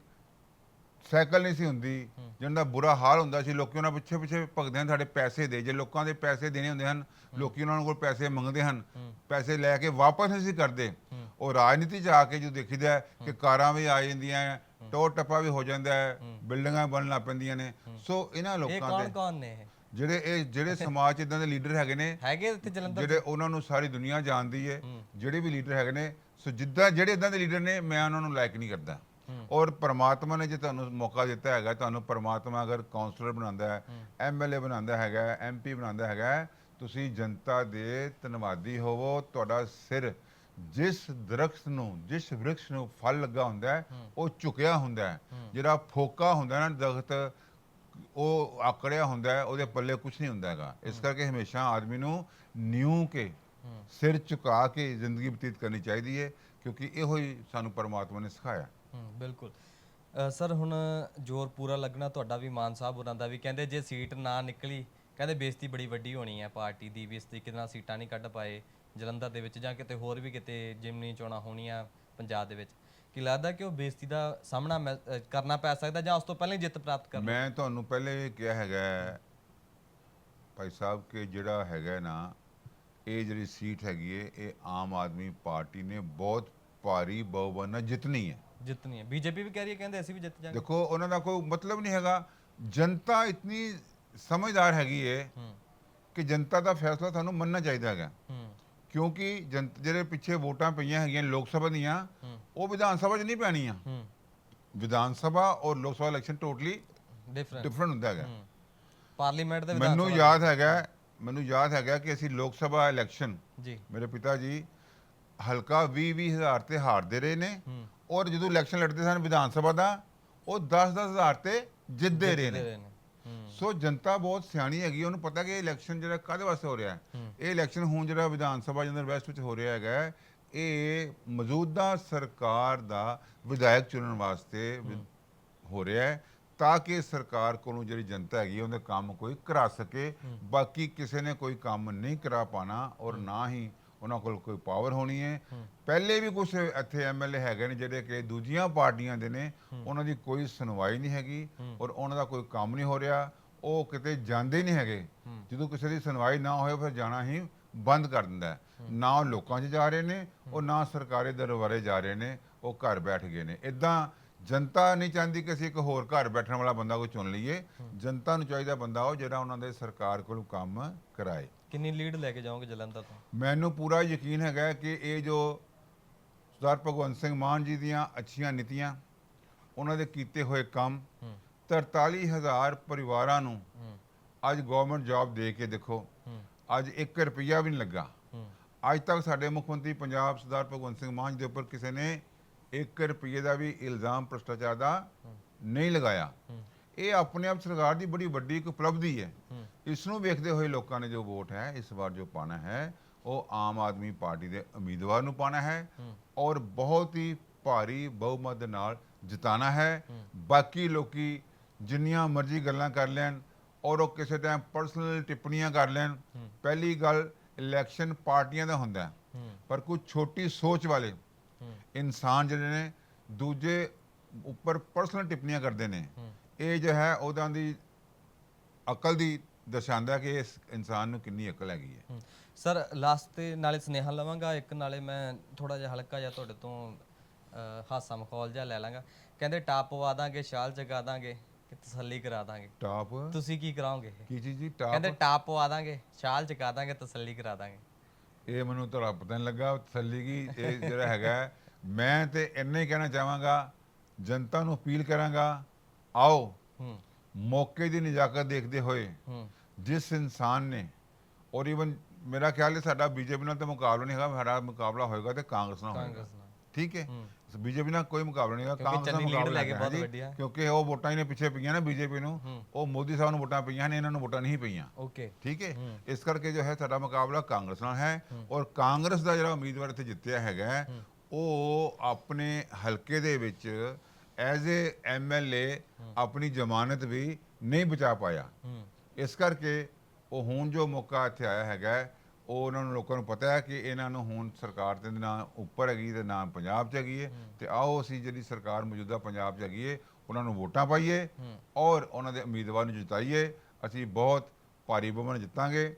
ਸਾਈਕਲ ਨਹੀਂ ਸੀ ਹੁੰਦੀ ਜਿਹਨਾਂ ਦਾ ਬੁਰਾ ਹਾਲ ਹੁੰਦਾ ਸੀ ਲੋਕੀ ਉਹਨਾਂ ਪਿੱਛੇ ਪਿੱਛੇ ਭਗਦੇ ਹਨ ਸਾਡੇ ਪੈਸੇ ਦੇ ਜੇ ਲੋਕਾਂ ਦੇ ਪੈਸੇ ਦੇਣੇ ਹੁੰਦੇ ਹਨ ਲੋਕੀ ਉਹਨਾਂ ਕੋਲ ਪੈਸੇ ਮੰਗਦੇ ਹਨ ਪੈਸੇ ਲੈ ਕੇ ਵਾਪਸ ਨਹੀਂ ਸੀ ਕਰਦੇ। ਉਹ ਰਾਜਨੀਤੀ 'ਚ ਆ ਕੇ ਜੋ ਦੇਖੀਦਾ ਕਿ ਕਾਰਾਂ ਵੀ ਆ ਜਾਂਦੀਆਂ ਟੋਰ ਟੱਪਾ ਵੀ ਹੋ ਜਾਂਦਾ ਹੈ ਬਿਲਡਿੰਗਾਂ ਬਣਨ ਲੱਗ ਪੈਂਦੀਆਂ ਨੇ। ਸੋ ਇਹਨਾਂ ਇਹ ਲੋਕਾਂ ਕੌਣ ਦੇ ਕੌਣ ਨੇ ਇਹ? ਜਿਹੜੇ ਇਹ ਜਿਹੜੇ ਸਮਾਜ 'ਚ ਇਦਾਂ ਦੇ ਲੀਡਰ ਹੈਗੇ ਨੇ ਹੈਗੇ ਇੱਥੇ ਜਲੰਧਰ ਜਿਹੜੇ ਉਹਨਾਂ ਨੂੰ ਸਾਰੀ ਦੁਨੀਆ ਜਾਣਦੀ ਹੈ ਜਿਹੜੇ ਵੀ ਲੀਡਰ ਹੈਗੇ ਨੇ ਸੋ ਜਿੱਦਾਂ ਜਿਹੜੇ ਇਦਾਂ ਦੇ ਲੀਡਰ ਨੇ ਮੈਂ ਉਹਨਾਂ ਨੂੰ ਲਾਇਕ ਨਹੀਂ ਕਰਦਾ। ਔਰ ਪ੍ਰਮਾਤਮਾ ਨੇ ਜੇ ਤੁਹਾਨੂੰ ਮੌਕਾ ਦਿੱਤਾ ਹੈਗਾ ਤੁਹਾਨੂੰ ਪ੍ਰਮਾਤਮਾ ਅਗਰ ਕਾਉਂਸਲਰ ਬਣਾਉਂਦਾ ਹੈ ਐਮਐਲਏ ਬਣਾਉਂਦਾ ਹੈਗਾ ਐਮਪੀ ਬਣਾਉਂਦਾ ਹੈਗਾ ਤੁਸੀਂ ਜਨਤਾ ਦੇ ਧੰਨਵਾਦੀ ਹੋਵੋ। ਤੁਹਾਡਾ ਸਿਰ ਜਿਸ ਦਰਖਤ ਨੂੰ ਜਿਸ ਵ੍ਰਿਕਸ਼ ਨੂੰ ਫਲ ਲੱਗਾ ਹੁੰਦਾ ਹੈ ਉਹ ਝੁਕਿਆ ਹੁੰਦਾ ਹੈ। ਜਿਹੜਾ ਫੋਕਾ ਹੁੰਦਾ ਨਾ ਦਰਖਤ ਉਹ ਆਕੜਿਆ ਹੁੰਦਾ ਹੈ ਉਹਦੇ ਪੱਲੇ ਕੁਝ ਨਹੀਂ ਹੁੰਦਾ ਹੈਗਾ। ਇਸ ਕਰਕੇ ਹਮੇਸ਼ਾ ਆਦਮੀ ਨੂੰ ਨਿਉ ਕੇ ਸਿਰ ਝੁਕਾ ਕੇ ਜ਼ਿੰਦਗੀ ਬਤੀਤ ਕਰਨੀ ਚਾਹੀਦੀ ਹੈ ਕਿਉਂਕਿ ਇਹੋ ਹੀ ਸਾਨੂੰ ਪਰਮਾਤਮਾ ਨੇ ਸਿਖਾਇਆ। ਹੂੰ ਬਿਲਕੁਲ। ਅ, ਸਰ ਹੁਣ ਜ਼ੋਰ ਪੂਰਾ ਲੱਗਣਾ ਤੁਹਾਡਾ ਵੀ ਮਾਨ ਸਾਹਿਬ ਹੋਰਾਂ ਦਾ ਵੀ। ਕਹਿੰਦੇ ਜੇ ਸੀਟ ਨਾ ਨਿਕਲੀ ਕਹਿੰਦੇ ਬੇਇੱਜ਼ਤੀ ਬੜੀ ਵੱਡੀ ਹੋਣੀ ਹੈ ਪਾਰਟੀ ਦੀ ਵੀ ਇਸ ਤਰੀਕੇ ਨਾਲ ਸੀਟਾਂ ਨਹੀਂ ਕੱਢ ਪਾਏ ਜਲੰਧਰ ਦੇ ਵਿੱਚ ਜਾਂ ਕਿਤੇ ਹੋਰ ਵੀ ਕਿਤੇ ਜਿਮਨੀ ਚੋਣਾਂ ਹੋਣੀਆਂ ਪੰਜਾਬ ਦੇ ਵਿੱਚ। ਕੀ ਲੱਗਦਾ ਕਿ ਉਹ ਬੇਇੱਜ਼ਤੀ ਦਾ ਸਾਹਮਣਾ ਮੈਂ- ਅ, ਕਰਨਾ ਪੈ ਸਕਦਾ ਜਾਂ ਉਸ ਤੋਂ ਪਹਿਲਾਂ ਹੀ ਜਿੱਤ ਪ੍ਰਾਪਤ ਕਰ ਮੈਂ ਤੁਹਾਨੂੰ ਪਹਿਲੇ ਇਹ ਕਿਹਾ ਹੈਗਾ ਹੈ, ਭਾਈ ਸਾਹਿਬ ਕਿ ਜਿਹੜਾ ਹੈਗਾ ਨਾ ਇਹ ਜਿਹੜੀ ਸੀਟ ਹੈਗੀ ਹੈ ਇਹ ਆਮ ਆਦਮੀ ਪਾਰਟੀ ਨੇ ਬਹੁਤ ਭਾਰੀ ਬਹੁਮਤ ਨਾਲ ਜਿੱਤਣੀ ਹੈ। ਜਿੱਤਣੀ ਹੈ। ਬੀਜੇਪੀ ਵੀ ਕਹਿ ਰਹੀ ਹੈ ਕਹਿੰਦੇ ਅਸੀਂ ਵੀ ਜਿੱਤ ਜਾਾਂਗੇ। ਦੇਖੋ ਉਹਨਾਂ ਦਾ ਕੋਈ ਮਤਲਬ ਨਹੀਂ ਹੈਗਾ। ਜਨਤਾ ਇਤਨੀ ਸਮਝਦਾਰ ਹੈਗੀ ਹੈ ਹੂੰ। ਕਿ ਜਨਤਾ ਦਾ ਫੈਸਲਾ ਤੁਹਾਨੂੰ ਮੰਨਣਾ ਚਾਹੀਦਾ ਹੈਗਾ। ਕਿਉਂਕਿ ਜਨਤ ਜਿਹੜੇ ਪਿੱਛੇ ਵੋਟਾਂ ਪਈਆਂ ਹੈਗੀਆਂ ਲੋਕ ਸਭਾ ਦੀਆਂ ਉਹ ਵਿਧਾਨ ਸਭਾ 'ਚ ਨਹੀਂ ਪੈਣੀਆਂ। ਵਿਧਾਨ ਸਭਾ ਔਰ Lok Sabha election totally different different ਹੁੰਦਾ ਹੈਗਾ। ਪਾਰਲੀਮੈਂਟ ਦੇ ਵਿਧਾਨ ਮੈਨੂੰ ਯਾਦ ਹੈਗਾ ਮੈਨੂੰ ਯਾਦ ਹੈਗਾ ਕਿ ਅਸੀਂ ਲੋਕ ਸਭਾ ਇਲੈਕਸ਼ਨ ਜੀ। ਮੇਰੇ ਪਿਤਾ ਜੀ ਹਲਕਾ 20 20 ਹਜ਼ਾਰ ਤੇ ਹਾਰਦੇ ਰਹੇ ਨੇ। ਔਰ ਜਦੋਂ ਇਲੈਕਸ਼ਨ ਲੜਦੇ ਸਨ ਵਿਧਾਨ ਸਭਾ ਦਾ ਉਹ 10 10 ਹਜ਼ਾਰ ਤੇ ਜਿੱਤਦੇ ਰਹੇ ਨੇ। ਸੋ ਜਨਤਾ ਬਹੁਤ ਸਿਆਣੀ ਹੈਗੀ ਉਹਨੂੰ ਪਤਾ ਕਿ ਇਹ ਇਲੈਕਸ਼ਨ ਜਿਹੜਾ ਕਾਹਦੇ ਵਾਸਤੇ ਹੋ ਰਿਹਾ ਹੈ। ਇਹ ਇਲੈਕਸ਼ਨ ਹੁਣ ਜਿਹੜਾ ਵਿਧਾਨ ਸਭਾ ਜਨਰਲ ਵੈਸਟ ਵਿੱਚ ਹੋ ਰਿਹਾ ਹੈਗਾ ਇਹ ਮੌਜੂਦਾ ਸਰਕਾਰ ਦਾ ਵਿਧਾਇਕ ਚੁਣਨ ਵਾਸਤੇ ਹੋ। ਰਿਹਾ ਹੈ ਤਾਂ ਕਿ ਸਰਕਾਰ ਕੋਲੋਂ ਜਿਹੜੀ ਜਨਤਾ ਹੈਗੀ ਉਹਦੇ ਕੰਮ ਕੋਈ ਕਰਾ ਸਕੇ। ਬਾਕੀ ਕਿਸੇ ਨੇ ਕੋਈ ਕੰਮ ਨਹੀਂ ਕਰਾ ਪਾਣਾ ਔਰ ਨਾ ਹੀ ਉਹਨਾਂ ਕੋਲ ਕੋਈ ਪਾਵਰ ਹੋਣੀ ਹੈ। ਪਹਿਲੇ ਵੀ ਕੁਝ ਇੱਥੇ ਐਮਐਲਏ ਹੈਗੇ ਨੇ ਜਿਹੜੇ ਕਿ ਦੂਜੀਆਂ ਪਾਰਟੀਆਂ ਦੇ ਨੇ ਉਹਨਾਂ ਦੀ ਕੋਈ ਸੁਣਵਾਈ ਨਹੀਂ ਹੈਗੀ ਔਰ ਉਹਨਾਂ ਦਾ ਕੋਈ ਕੰਮ ਨਹੀਂ ਹੋ ਰਿਹਾ। ਉਹ ਕਿਤੇ ਜਾਂਦੇ ਨਹੀਂ ਹੈਗੇ। ਜਦੋਂ ਕਿਸੇ ਦੀ ਸੁਣਵਾਈ ਨਾ ਹੋਏ ਫਿਰ ਜਾਣਾ ਹੀ ਬੰਦ ਕਰ ਦਿੰਦਾ। ਨਾ ਉਹ ਲੋਕਾਂ 'ਚ ਜਾ ਰਹੇ ਨੇ ਉਹ ਨਾ ਸਰਕਾਰੀ ਦਰਬਾਰੇ ਜਾ ਰਹੇ ਨੇ ਉਹ ਘਰ ਬੈਠ ਗਏ ਨੇ। ਇਦਾਂ ਜਨਤਾ ਨਹੀਂ ਚਾਹੁੰਦੀ ਕਿ ਅਸੀਂ ਇੱਕ ਹੋਰ ਘਰ ਬੈਠਣ ਵਾਲਾ ਬੰਦਾ ਕੋਈ ਚੁਣ ਲਈਏ। ਜਨਤਾ ਨੂੰ ਚਾਹੀਦਾ ਬੰਦਾ ਉਹ ਜਿਹੜਾ ਉਹਨਾਂ ਦੇ ਸਰਕਾਰ ਕੋਲ ਕੰਮ ਕਰਾਏ। ਕਿੰਨੀ ਲੀਡ ਲੈ ਕੇ ਜਾਓਗੇ ਜਲੰਧਰ ਤੋਂ? ਮੈਨੂੰ ਪੂਰਾ ਯਕੀਨ ਹੈਗਾ ਕਿ ਇਹ ਜੋ ਸਰਦਾਰ ਭਗਵੰਤ ਸਿੰਘ ਮਾਨ ਜੀ ਦੀਆਂ ਅੱਛੀਆਂ ਨੀਤੀਆਂ ਉਹਨਾਂ ਦੇ ਕੀਤੇ ਹੋਏ ਕੰਮ ਹੂੰ। 43000 ਪਰਿਵਾਰਾਂ ਨੂੰ ਅੱਜ ਗਵਰਨਮੈਂਟ ਜੌਬ ਦੇ ਕੇ ਦੇਖੋ ਅੱਜ 1 ਰੁਪਿਆ ਵੀ ਨਹੀਂ ਲੱਗਾ। ਅੱਜ ਤੱਕ ਸਾਡੇ ਮੁੱਖ ਮੰਤਰੀ ਪੰਜਾਬ ਸਰਦਾਰ ਭਗਵੰਤ ਸਿੰਘ ਮਾਨ ਜੀ ਦੇ ਉੱਪਰ ਕਿਸੇ ਨੇ 1 ਰੁਪਏ ਦਾ ਵੀ ਇਲਜ਼ਾਮ ਭ੍ਰਸ਼ਟਾਚਾਰ ਦਾ ਨਹੀਂ ਲਗਾਇਆ। ਇਹ ਆਪਣੇ ਆਪ ਸਰਕਾਰ ਦੀ ਬੜੀ ਵੱਡੀ ਇੱਕ ਉਪਲਬਧੀ ਹੂੰ। ਇਸ ਨੂੰ ਵੇਖਦੇ ਹੋਏ ਲੋਕਾਂ ਨੇ ਜੋ ਵੋਟ ਹੈ ਇਸ ਵਾਰ ਜੋ ਪਾਣਾ ਹੈ ਉਹ ਆਮ ਆਦਮੀ ਪਾਰਟੀ ਦੇ ਉਮੀਦਵਾਰ ਨੂੰ ਪਾਣਾ ਹੈ ਔਰ ਬਹੁਤ ਹੀ ਭਾਰੀ ਬਹੁਮਤ ਦੇ ਨਾਲ ਜਿਤਾਣਾ ਹੈ। ਬਾਕੀ ਲੋਕੀ ਜਿੰਨੀਆਂ ਮਰਜ਼ੀ ਗੱਲਾਂ ਕਰ ਲੈਣ ਔਰ ਉਹ ਕਿਸੇ ਟਾਈਮ ਪਰਸਨਲ ਟਿੱਪਣੀਆਂ ਕਰ ਲੈਣ। ਪਹਿਲੀ ਗੱਲ ਇਲੈਕਸ਼ਨ ਪਾਰਟੀਆਂ ਦਾ ਹੁੰਦਾ ਪਰ ਕੁਝ ਛੋਟੀ ਸੋਚ ਵਾਲੇ ਇਨਸਾਨ ਜਿਹੜੇ ਨੇ ਦੂਜੇ ਉੱਪਰ ਪਰਸਨਲ ਟਿੱਪਣੀਆਂ ਕਰਦੇ ਨੇ। ਇਹ ਜੋ ਹੈ ਉਹਦਾਂ ਦੀ ਅਕਲ ਦੀ ਦਰਸਾਉਂਦਾ ਕਿ ਇਸ ਇਨਸਾਨ ਨੂੰ ਕਿੰਨੀ ਅਕਲ ਹੈਗੀ ਹੈ। ਸਰ ਲਾਸਟ ਤੇ ਨਾਲੇ ਸੁਨੇਹਾ ਲਵਾਂਗਾ ਇੱਕ ਨਾਲੇ ਮੈਂ ਥੋੜਾ ਜਿਹਾ ਹਲਕਾ ਜਿਹਾ ਤੁਹਾਡੇ ਤੋਂ ਅਹ, ਹਾਸਾ ਮਖੌਲ ਜਿਹਾ ਲੈ ਲਾਂਗਾ। ਕਹਿੰਦੇ ਟਾਪ ਪਵਾ ਦਾਂਗੇ ਸ਼ਾਲ ਜਗਾ ਦਾਂਗੇ ਕਿ ਤਸੱਲੀ ਕਰਾ ਦਾਂਗੇ। ਟਾਪ ਤੁਸੀਂ ਕੀ ਕਰਾਓਗੇ? ਕੀ ਚੀਜ਼ ਜੀ? ਟਾਪ ਕਹਿੰਦੇ ਟਾਪ ਪਵਾ ਦਾਂਗੇ ਸ਼ਾਲ ਜਗਾ ਦਾਂਗੇ ਤਸੱਲੀ ਕਰਾ ਦਾਂਗੇ। ਇਹ ਮੈਨੂੰ ਤਾਂ ਪਤਾ ਨਹੀਂ ਲੱਗਾ ਤਸੱਲੀ ਕੀ ਇਹ ਜਿਹੜਾ ਹੈਗਾ ਹੈ, ਮੈਂ ਤੇ ਇੰਨਾ ਹੀ ਕਹਿਣਾ ਚਾਹਾਂਗਾ ਜਨਤਾ ਨੂੰ ਅਪੀਲ ਕਰਾਂਗਾ ਆਓ ਹੂੰ। ਮੌਕੇ ਦੀ ਨਜ਼ਾਕਤ ਦੇਖਦੇ ਹੋਏ ਹੂੰ। ਜਿਸ ਇਨਸਾਨ ਨੇ ਔਰ ਇਵਨ ਮੇਰਾ ਖਿਆਲ ਹੈ ਸਾਡਾ ਬੀਜੇਪੀ ਨਾਲ ਤਾਂ ਮੁਕਾਬਲਾ ਨਹੀਂ ਹੈਗਾ ਸਾਡਾ ਮੁਕਾਬਲਾ ਹੋਏਗਾ ਤੇ ਕਾਂਗਰਸ ਨਾਲ ਹੋਏਗਾ। ਕਾਂਗਰਸ ਨਾਲ। ਠੀਕ ਹੈ? ਬੀਜੇਪੀ ਨਾਲ ਕੋਈ ਮੁਕਾਬਲਾ ਨਹੀਂ ਹੈਗਾ ਕਾਂਗਰਸ ਨਾਲ ਮੁਕਾਬਲਾ ਲੈ ਕੇ ਹੈਗਾ ਬਹੁਤ ਜੀ। ਕਿਉਂਕਿ ਉਹ ਵੋਟਾਂ ਹੀ ਨੇ ਪਿੱਛੇ ਪਈਆਂ ਨਾ ਬੀਜੇਪੀ ਨੂੰ। ਉਹ ਮੋਦੀ ਸਾਹਿਬ ਨੂੰ ਵੋਟਾਂ ਪਈਆਂ ਨੇ ਇਹਨਾਂ ਨੂੰ ਵੋਟਾਂ ਨਹੀਂ ਪਈਆਂ। ਓਕੇ। ਠੀਕ ਹੈ। ਇਸ ਕਰਕੇ ਜੋ ਹੈ ਸਾਡਾ ਮੁਕਾਬਲਾ ਕਾਂਗਰਸ ਨਾਲ ਹੈ ਔਰ ਕਾਂਗਰਸ ਦਾ ਜਿਹੜਾ ਉਮੀਦਵਾਰ ਇੱਥੇ ਜਿੱਤਿਆ ਹੈਗਾ ਉਹ ਆਪਣੇ ਹਲਕੇ ਦੇ ਵਿੱਚ ਐਜ਼ ਏ ਐਮਐਲਏ ਆਪਣੀ ਜ਼ਮਾਨਤ ਵੀ ਨਹੀਂ ਬਚਾ ਪਾਇਆ। ਇਸ ਕਰਕੇ ਉਹ ਹੁਣ ਜੋ ਮੌਕਾ ਇੱਥੇ ਆਇਆ ਹੈਗਾ ਉਹ ਉਹਨਾਂ ਨੂੰ ਲੋਕਾਂ ਨੂੰ ਪਤਾ ਹੈ ਕਿ ਇਹਨਾਂ ਨੂੰ ਹੁਣ ਸਰਕਾਰ ਦੇ ਨਾ ਉੱਪਰ ਹੈਗੀ ਤੇ ਨਾ ਪੰਜਾਬ 'ਚ ਹੈਗੀ ਹੈ ਤੇ ਆਓ ਅਸੀਂ ਜਿਹੜੀ ਸਰਕਾਰ ਮੌਜੂਦਾ ਪੰਜਾਬ 'ਚ ਹੈਗੀ ਹੈ ਉਹਨਾਂ ਨੂੰ ਵੋਟਾਂ ਪਾਈਏ ਔਰ ਉਹਨਾਂ ਦੇ ਉਮੀਦਵਾਰ ਨੂੰ ਜਿਤਾਈਏ ਅਸੀਂ ਬਹੁਤ ਭਾਰੀ ਬਹੁਮਤ ਜਿੱਤਾਂਗੇ।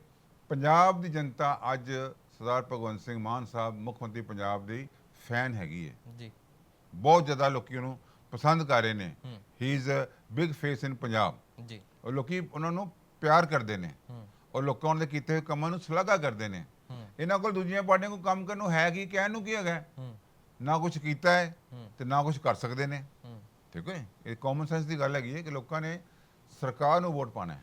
ਪੰਜਾਬ ਦੀ ਜਨਤਾ ਅੱਜ ਸਰਦਾਰ ਭਗਵੰਤ ਸਿੰਘ ਮਾਨ ਸਾਹਿਬ ਮੁੱਖ ਮੰਤਰੀ ਪੰਜਾਬ ਦੀ ਫੈਨ ਹੈਗੀ ਹੈ। ਜੀ। ਬਹੁਤ ਜ਼ਿਆਦਾ ਲੋਕੀ ਉਹਨੂੰ ਪਸੰਦ ਕਰ ਰਹੇ ਨੇ। ਹੀ। Is a big face in Punjab. ਜੀ। ਉਹ ਲੋਕੀ ਉਹਨਾਂ ਨੂੰ ਪਿਆਰ ਕਰਦੇ ਨੇ। ਔਰ ਲੋਕਾਂ ਉਹਨਾਂ ਦੇ ਕੀਤੇ ਹੋਏ ਕੰਮਾਂ ਨੂੰ ਸ਼ਲਾਘਾ ਕਰਦੇ ਨੇ। ਇਹਨਾਂ ਕੋਲ ਦੂਜੀਆਂ ਪਾਰਟੀਆਂ ਕੋਲ ਕੰਮ ਕਰਨ ਨੂੰ ਹੈ ਕੀ ਕਹਿਣ ਨੂੰ ਕੀ ਹੈਗਾ? ਨਾ ਕੁਝ ਕੀਤਾ ਹੈ। ਤੇ ਨਾ ਕੁਝ ਕਰ ਸਕਦੇ ਨੇ। ਠੀਕ ਹੈ ਇਹ ਕਾਮਨ ਸੈਂਸ ਦੀ ਗੱਲ ਹੈਗੀ ਹੈ ਕਿ ਲੋਕਾਂ ਨੇ ਸਰਕਾਰ ਨੂੰ ਵੋਟ ਪਾਣਾ ਹੈ।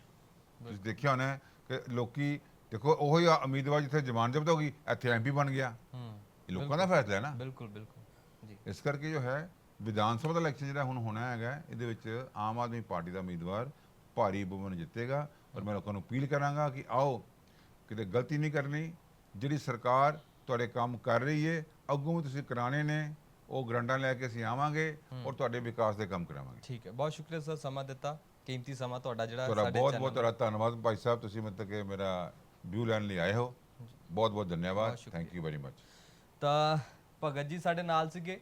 ਤੁਸੀਂ ਦੇਖਿਆ ਹੋਣਾ ਕਿ ਲੋਕੀ ਦੇਖੋ ਉਹੀ ਉਮੀਦਵਾਰ ਜਿੱਥੇ ਜ਼ਮਾਨ ਜ਼ਬਤ ਹੋ ਗਈ ਇੱਥੇ ਐਮਪੀ ਬਣ ਗਿਆ। ਇਹ ਲੋਕਾਂ ਦਾ ਫੈਸਲਾ ਹੈ ਨਾ। ਬਿਲਕੁਲ ਬਿਲਕੁਲ। ਜੀ। ਇਸ ਕਰਕੇ ਜੋ ਹੈ ਵਿਧਾਨ ਸਭਾ ਦਾ ਇਲੈਕਸ਼ਨ ਜਿਹੜਾ ਹੁਣ ਹੋਣਾ ਹੈਗਾ ਇਹਦੇ ਵਿੱਚ ਆਮ ਆਦਮੀ ਪਾਰਟੀ ਦਾ ਉਮੀਦਵਾਰ ਭਾਰੀ ਬਹੁਮਤ ਜਿੱਤੇਗਾ। ਔਰ ਮੈਂ ਲੋਕਾਂ ਨੂੰ ਅਪੀਲ ਕਰਾਂਗਾ ਕਿ ਆਓ ਕਿਤੇ ਗਲਤੀ ਨਹੀਂ ਕਰਨੀ ਜਿਹੜੀ ਸਰਕਾਰ ਤੁਹਾਡੇ ਕੰਮ ਕਰ ਰਹੀ ਹੈ ਅੱਗੋਂ ਵੀ ਤੁਸੀਂ ਕਰਾਣੇ ਨੇ ਉਹ ਗਰੰਟਾਂ ਲੈ ਕੇ ਅਸੀਂ ਆਵਾਂਗੇ ਔਰ ਤੁਹਾਡੇ ਵਿਕਾਸ ਦੇ ਕੰਮ ਕਰਾਵਾਂਗੇ। ਠੀਕ ਹੈ ਬਹੁਤ ਸ਼ੁਕਰੀਆ ਸਰ ਸਮਾਂ ਦਿੱਤਾ ਕੀਮਤੀ ਸਮਾਂ ਤੁਹਾਡਾ ਜਿਹੜਾ ਸਾਡੇ ਬਹੁਤ channel ਬਹੁਤ ਤੁਹਾਡਾ ਧੰਨਵਾਦ ਭਾਈ ਸਾਹਿਬ ਤੁਸੀਂ ਮਤਲਬ ਕਿ ਮੇਰਾ ਵਿਊ ਲੈਣ ਲਈ ਆਏ ਹੋ। ਬਹੁਤ ਬਹੁਤ ਧੰਨਵਾਦ ਬਹੁਤ। ਥੈਂਕ ਯੂ ਵੈਰੀ ਮਚ ਤਾਂ ਭਗਤ ਜੀ ਸਾਡੇ ਨਾਲ ਸੀਗੇ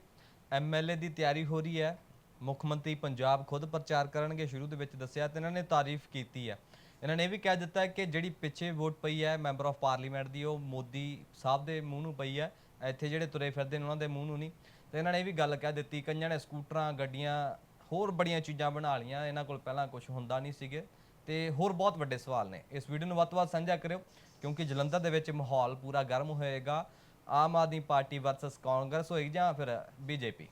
ਐਮਐਲਏ ਦੀ ਤਿਆਰੀ ਹੋ ਰਹੀ ਹੈ ਮੁੱਖ ਮੰਤਰੀ ਪੰਜਾਬ ਖੁਦ ਪ੍ਰਚਾਰ ਕਰਨਗੇ ਸ਼ੁਰੂ ਦੇ ਵਿੱਚ ਦੱਸਿਆ ਤੇ ਇਹਨਾਂ ਨੇ ਤਾਰੀਫ ਕੀਤੀ ਹੈ। ਇਹਨਾਂ ਨੇ ਇਹ ਵੀ ਕਹਿ ਦਿੱਤਾ ਕਿ ਜਿਹੜੀ ਪਿੱਛੇ ਵੋਟ ਪਈ ਹੈ ਮੈਂਬਰ ਆਫ ਪਾਰਲੀਮੈਂਟ ਦੀ, ਉਹ ਮੋਦੀ ਸਾਹਿਬ ਦੇ ਮੂੰਹ ਨੂੰ ਪਈ ਹੈ। ਇੱਥੇ ਜਿਹੜੇ ਤੁਰੇ ਫਿਰਦੇ ਨੇ, ਉਹਨਾਂ ਦੇ ਮੂੰਹ ਨੂੰ ਨਹੀਂ। ਤੇ ਇਹਨਾਂ ਨੇ ਇਹ ਵੀ ਗੱਲ ਕਹਿ ਦਿੱਤੀ, ਕਈਆਂ ਨੇ ਸਕੂਟਰਾਂ, ਗੱਡੀਆਂ, ਹੋਰ ਬੜੀਆਂ ਚੀਜ਼ਾਂ ਬਣਾ ਲਈਆਂ। ਇਹਨਾਂ ਕੋਲ ਪਹਿਲਾਂ ਕੁਝ ਹੁੰਦਾ ਨਹੀਂ ਸੀਗੇ। ਤੇ ਹੋਰ ਬਹੁਤ ਵੱਡੇ ਸਵਾਲ ਨੇ। ਇਸ ਵੀਡੀਓ ਨੂੰ ਵੱਧ ਤੋਂ ਵੱਧ ਸਾਂਝਾ ਕਰਿਓ, ਕਿਉਂਕਿ ਜਲੰਧਰ ਦੇ ਵਿੱਚ ਮਾਹੌਲ ਪੂਰਾ ਗਰਮ ਹੋਏਗਾ। ਆਮ ਆਦਮੀ ਪਾਰਟੀ ਵਰਸਸ ਕਾਂਗਰਸ ਹੋਏਗੀ ਜਾਂ ਫਿਰ ਬੀਜੇਪੀ।